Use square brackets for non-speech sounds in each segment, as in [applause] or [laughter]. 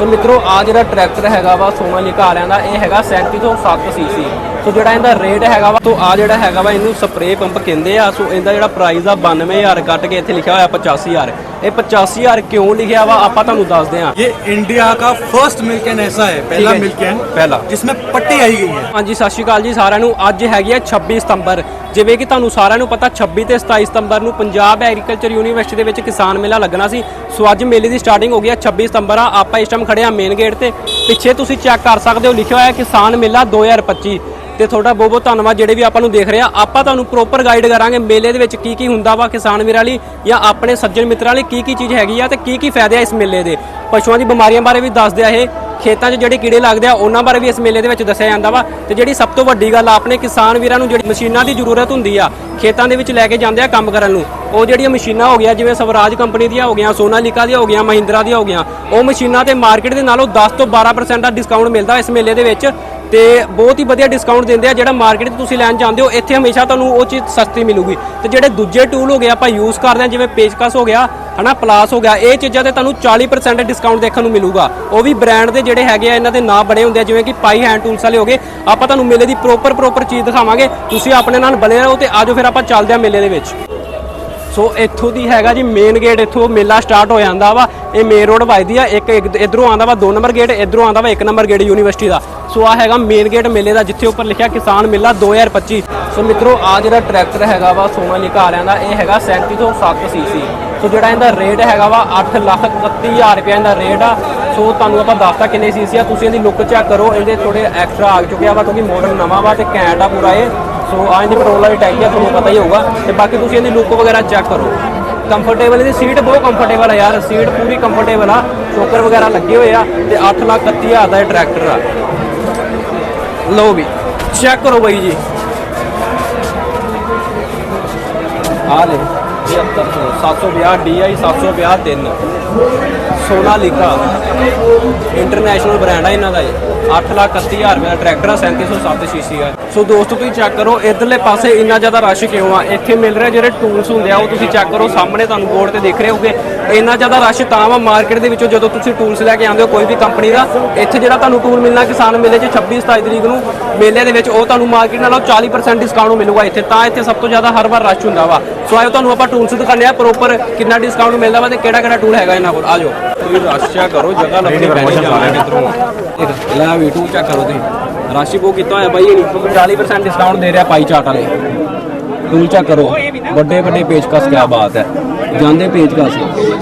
ਸੋ ਮਿੱਤਰੋ ਆ ਜਿਹੜਾ ਟਰੈਕਟਰ ਹੈਗਾ ਵਾ ਸੋਨਾ ਨਿਕਾਲਿਆਂ ਦਾ ਇਹ ਹੈਗਾ 37 ਤੋਂ 7 ਸੀਸੀ ਸੋ ਜਿਹੜਾ ਇਹਦਾ ਰੇਟ ਹੈਗਾ ਵਾ ਤੋਂ ਆ ਜਿਹੜਾ ਹੈਗਾ ਵਾ ਇਹਨੂੰ ਸਪਰੇ ਪੰਪ ਕਹਿੰਦੇ ਆ। ਸੋ ਇਹਦਾ ਜਿਹੜਾ ਪ੍ਰਾਈਸ ਆ 92000 ਕੱਟ ਕੇ ਇੱਥੇ ਲਿਖਿਆ ਹੋਇਆ 85000 ਇਹ 85000 ਕਿਉਂ ਲਿਖਿਆ ਵਾ ਆਪਾਂ ਤੁਹਾਨੂੰ ਦੱਸਦੇ ਆ ਇਹ ਇੰਡੀਆ ਦਾ ਫਰਸਟ ਮਿਲਕ ਐਸਾ ਹੈ ਪਹਿਲਾ ਮਿਲਕ ਪਹਿਲਾ। ਜਿਸ ਵਿੱਚ ਪੱਟੀ ਆਈ ਗਈ ਹੈ। ਹਾਂਜੀ ਸਤਿ ਸ਼੍ਰੀ ਅਕਾਲ ਜੀ ਸਾਰਿਆਂ ਨੂੰ। ਅੱਜ ਹੈਗੀ ਆ 26 ਸਤੰਬਰ। ਜਿਵੇਂ ਕਿ ਤੁਹਾਨੂੰ ਸਾਰਿਆਂ ਨੂੰ ਪਤਾ 26 ਤੇ 27 ਸਤੰਬਰ ਨੂੰ ਪੰਜਾਬ ਐਗਰੀਕਲਚਰ ਯੂਨੀਵਰਸਿਟੀ ਦੇ ਵਿੱਚ ਕਿਸਾਨ ਮੇਲਾ ਲੱਗਣਾ ਸੀ। ਸੋ ਅੱਜ ਮੇਲੇ ਦੀ ਸਟਾਰਟਿੰਗ ਹੋ ਗਈ ਹੈ 26 ਸਤੰਬਰ ਆ, ਆਪਾਂ ਇਸ ਟਾਈਮ ਖੜੇ ਆ ਮੇਨ ਗੇਟ ਤੇ। ਪਿੱਛੇ ਤੁਸੀਂ ਚੈੱਕ ਕਰ ਸਕਦੇ ਹੋ, ਲਿਖਿਆ ਹੋਇਆ ਕਿਸਾਨ ਮੇਲਾ 2025 ਤੇ ਤੁਹਾਡਾ ਬਹੁਤ ਬਹੁਤ ਧੰਨਵਾਦ, ਜਿਹੜੇ ਵੀ ਆਪਾਂ ਨੂੰ ਦੇਖ ਰਹੇ ਆ, ਆਪਾਂ ਤੁਹਾਨੂੰ ਪ੍ਰੋਪਰ ਗਾਈਡ ਕਰਾਂਗੇ ਮੇਲੇ ਦੇ ਵਿੱਚ ਕੀ ਕੀ ਹੁੰਦਾ ਵਾ ਕਿਸਾਨ ਵੀਰਾਂ ਲਈ ਜਾਂ ਆਪਣੇ ਸੱਜਣ ਮਿੱਤਰਾਂ ਲਈ ਕੀ ਕੀ ਚੀਜ਼ ਹੈਗੀ ਆ ਤੇ ਕੀ ਕੀ ਫਾਇਦੇ ਆ ਇਸ ਮੇਲੇ ਦੇ। ਪਸ਼ੂਆਂ ਦੀ ਬਿਮਾਰੀਆਂ ਬਾਰੇ ਵੀ ਦੱਸਦੇ ਆ ਇਹ। ਖੇਤਾਂ 'ਚ ਜਿਹੜੇ ਕੀੜੇ ਲੱਗਦੇ ਆ, ਉਹਨਾਂ ਬਾਰੇ ਵੀ ਇਸ ਮੇਲੇ ਦੇ ਵਿੱਚ ਦੱਸਿਆ ਜਾਂਦਾ ਵਾ। ਤੇ ਜਿਹੜੀ ਸਭ ਤੋਂ ਵੱਡੀ ਗੱਲ ਆ, ਆਪਣੇ ਕਿਸਾਨ ਵੀਰਾਂ ਨੂੰ ਜਿਹੜੀ ਮਸ਼ੀਨਾਂ ਦੀ ਜ਼ਰੂਰਤ ਹੁੰਦੀ ਆ, ਖੇਤਾਂ ਦੇ ਵਿੱਚ ਲੈ ਕੇ ਜਾਂਦੇ ਆ ਕੰਮ ਕਰਨ ਨੂੰ। ਉਹ ਜਿਹੜੀਆਂ ਮਸ਼ੀਨਾਂ ਹੋ ਗਈਆਂ, ਜਿਵੇਂ ਸਵਰਾਜ ਕੰਪਨੀ ਦੀਆਂ ਹੋ ਗਈਆਂ, ਸੋਨਾਲੀਕਾ ਦੀਆਂ ਹੋ ਗਈਆਂ, ਮਹਿੰਦਰਾ ਦੀਆਂ ਹੋ ਗਈਆਂ, ਉਹ ਮਸ਼ੀਨਾਂ ਤੇ ਮਾਰਕੀਟ ਦੇ ਨਾਲੋਂ 10 ਤੋਂ 12% ਦਾ ਡਿਸਕਾਊਂਟ ਮਿਲਦਾ ਇਸ ਮੇਲੇ ਦੇ ਵਿੱਚ। ਤੇ ਬਹੁਤ ਹੀ ਵਧੀਆ ਡਿਸਕਾਊਂਟ ਦਿੰਦੇ ਆ ਜਿਹੜਾ ਮਾਰਕੀਟ 'ਚ ਤੁਸੀਂ ਲੈਣ ਜਾਂਦੇ ਹੋ। ਇੱਥੇ ਹਮੇਸ਼ਾ ਤੁਹਾਨੂੰ ਉਹ ਚੀਜ਼ ਸਸਤੀ ਮਿਲੂਗੀ। ਤੇ ਜਿਹੜੇ ਦੂਜੇ ਟੂਲ ਹੋ ਗਏ ਆਪਾਂ ਯੂਜ਼ ਕਰਦੇ ਆ ਜਿਵੇਂ ਪੇਚਕਸ ਹੋ ਗਿਆ, ਹਨਾ ਪਲਾਸ ਹੋ ਗਿਆ, ਇਹ ਚੀਜ਼ਾਂ ਤੇ ਤੁਹਾਨੂੰ 40% ਡਿਸਕਾਊਂਟ ਦੇਖਣ ਨੂੰ ਮਿਲੂਗਾ। ਉਹ ਵੀ ਬ੍ਰਾਂਡ ਦੇ ਜਿਹੜੇ ਹੈਗੇ ਆ, ਇਹਨਾਂ ਦੇ ਨਾਂ ਬਣੇ ਹੁੰਦੇ ਆ, ਜਿਵੇਂ ਕਿ ਪਾਈ ਹੈਂਡ ਟੂਲਸ ਵਾਲੇ ਹੋ ਗਏ। ਆਪਾਂ ਤੁਹਾਨੂੰ ਮੇਲੇ ਦੀ ਪ੍ਰੋਪਰ ਪ੍ਰੋਪਰ ਚੀਜ਼ ਦਿਖਾਵਾਂਗੇ। ਤੁਸੀਂ ਆਪਣੇ ਨਾਲ ਬਣੇ ਰਹੋ ਤੇ ਆਜੋ ਫਿਰ ਆਪਾਂ ਚੱਲਦੇ ਆ ਮੇਲੇ ਦੇ ਵਿੱਚ। ਸੋ ਇੱਥੋਂ ਦੀ ਹੈਗਾ ਜੀ ਮੇਨ ਗੇਟ ਇੱਥੋਂ ਮੇਲਾ ਸਟਾਰਟ ਹੋ ਜਾਂਦਾ ਵਾ। ਇਹ ਮੇਨ ਰੋਡ ਵੱਜਦੀ ਆ, ਇੱਕ ਇੱਕ- ਇੱਧਰੋਂ ਆਉਂਦਾ ਵਾ 2 ਨੰਬਰ ਗੇਟ ਇੱਧਰੋਂ ਆਉਂਦਾ ਵਾ 1 ਨੰਬਰ ਗੇਟ ਯੂਨੀਵਰਸਿਟੀ ਦਾ। ਸੋ ਆ ਹੈਗਾ ਮੇਨ ਗੇਟ ਮੇਲੇ ਦਾ, ਜਿੱਥੇ ਉੱਪਰ ਲਿਖਿਆ ਕਿਸਾਨ ਮੇਲਾ 2025 ਸੋ ਮਿੱਤਰੋ ਆ ਜਿਹੜਾ ਟਰੈਕਟਰ ਹੈਗਾ ਵਾ ਸੋਨਾਲੀਕਾ ਵਾਲਿਆਂ ਦਾ, ਇਹ ਹੈਗਾ 3707 ਸੀਸੀ। ਸੋ ਜਿਹੜਾ ਇਹਦਾ ਰੇਟ ਹੈਗਾ ਵਾ 831000 ਰੁਪਏ ਇਹਦਾ ਰੇਟ ਆ। ਸੋ ਤੁਹਾਨੂੰ ਆਪਾਂ ਦੱਸਤਾ ਕਿੰਨੇ ਸੀਸੀ ਆ, ਤੁਸੀਂ ਇਹਦੀ ਲੁੱਕ ਚੈੱਕ ਕਰੋ, ਇਹਦੇ ਥੋੜੇ ਐਕਸਟਰਾ ਆ ਚੁੱਕਿਆ ਵਾ, ਕਿਉਂਕਿ ਮਾਡਲ ਨਵਾਂ ਵਾ ਤੇ ਕੈਂਟ ਆ ਪੂਰਾ ਇਹ। ਸੋ ਆ ਇਹਦੀ ਪੈਟਰੋਲ ਵਾਲੀ ਟੈਂਕੀ ਆ, ਤੁਹਾਨੂੰ ਪਤਾ ਹੀ ਹੋਊਗਾ। ਤੇ ਬਾਕੀ ਤੁਸੀਂ ਇਹਦੀ ਲੁੱਕ ਵਗੈਰਾ ਚੈੱਕ ਕਰੋ। ਕੰਫਰਟੇਬਲ ਇਹਦੀ ਸੀਟ ਬਹੁਤ ਕੰਫਰਟੇਬਲ ਆ ਯਾਰ। ਸੀਟ ਪੂਰੀ ਕੰਫਰਟੇਬਲ ਆ। ਚੋਕਰ ਵਗੈਰਾ ਲੱਗੇ ਹੋਏ ਆ ਤੇ 831000 ਦਾ ਇਹ ਟਰੈਕਟਰ ਆ। ਲਓ ਵੀ ਚੈੱਕ ਕਰੋ ਬਾਈ ਜੀ। ਆ ਲੈ 750 DI 750 3 ਸੋਨਾਲੀਕਾ ਇੰਟਰਨੈਸ਼ਨਲ ਬ੍ਰਾਂਡ ਆ ਇਹਨਾਂ ਦਾ ਇਹ। 831000 ਰੁਪਏ ਦਾ ਟਰੈਕਟਰ ਆ 3707 ਸੀਸੀ ਆ। ਸੋ ਦੋਸਤੋ, ਤੁਸੀਂ ਚੈੱਕ ਕਰੋ, ਇਧਰਲੇ ਪਾਸੇ ਇੰਨਾ ਜ਼ਿਆਦਾ ਰਸ਼ ਕਿਉਂ ਆ? ਇੱਥੇ ਮਿਲ ਰਿਹਾ ਜਿਹੜੇ ਟੂਲਸ ਹੁੰਦੇ ਆ, ਉਹ ਤੁਸੀਂ ਚੈੱਕ ਕਰੋ, ਸਾਹਮਣੇ ਤੁਹਾਨੂੰ ਬੋਰਡ ਤੇ ਦੇਖ ਰਹੇ ਹੋਗੇ ਇੰਨਾ ਜ਼ਿਆਦਾ ਰਸ਼ ਤਾਂ ਵਾ ਮਾਰਕੀਟ ਦੇ ਵਿੱਚੋਂ ਜਦੋਂ ਤੁਸੀਂ ਟੂਲਸ ਲੈ ਕੇ ਆਉਂਦੇ ਹੋ, ਕੋਈ ਵੀ ਕੰਪਨੀ ਦਾ, ਇੱਥੇ ਜਿਹੜਾ ਤੁਹਾਨੂੰ ਟੂਲ ਮਿਲਣਾ ਕਿਸਾਨ ਮੇਲੇ 'ਚ 26 27 ਤਰੀਕ ਨੂੰ, ਮੇਲੇ ਦੇ ਵਿੱਚ ਉਹ ਤੁਹਾਨੂੰ ਮਾਰਕੀਟ ਨਾਲੋਂ 40% ਡਿਸਕਾਊਂਟ ਮਿਲੂਗਾ ਇੱਥੇ। ਤਾਂ ਇੱਥੇ ਸਭ ਤੋਂ ਜ਼ਿਆਦਾ ਹਰ ਵਾਰ ਰਸ਼ ਹੁੰਦਾ ਵਾ। ਸੋ ਆਇਓ, ਤੁਹਾਨੂੰ ਆਪਾਂ ਟੂਲਸ ਦਿਖਾਉਂਦੇ ਆ ਪ੍ਰੋਪਰ ਕਿੰਨਾ ਡਿਸਕਾਊਂਟ ਮਿਲਦਾ ਵਾ ਤੇ ਕਿਹੜਾ ਕਿਹੜਾ ਟੂਲ ਹੈਗਾ ਇਹਨਾਂ ਕੋਲ। ਆ ਤੁਸੀਂ ਰਸ਼ ਚੈੱਕ ਕਰੋ ਜਗ੍ਹਾ ਲੱਭਣੀ ਪੈਣੀ ਜਾਣਾ ਕਿਧਰੋਂ ਲੈ ਵੀ ਟੂ ਚੈੱਕ ਕਰੋ ਤੁਸੀਂ। ਰਸ਼ ਬਹੁਤ ਕੀਤਾ ਹੋਇਆ ਬਾਈ ਇਹ 40% ਡਿਸਕਾਊਂਟ ਦੇ ਰਿਹਾ ਪਾਈ ਚਾਟ ਵਾਲੇ। ਟੂਲ ਚੈੱਕ ਕਰੋ। ਵੱਡੇ ਵੱਡੇ ਪੇਚਕਸ ਕਿਆ ਬਾਤ ਹੈ। ਜਾਂਦੇ ਪੇਚਕਸ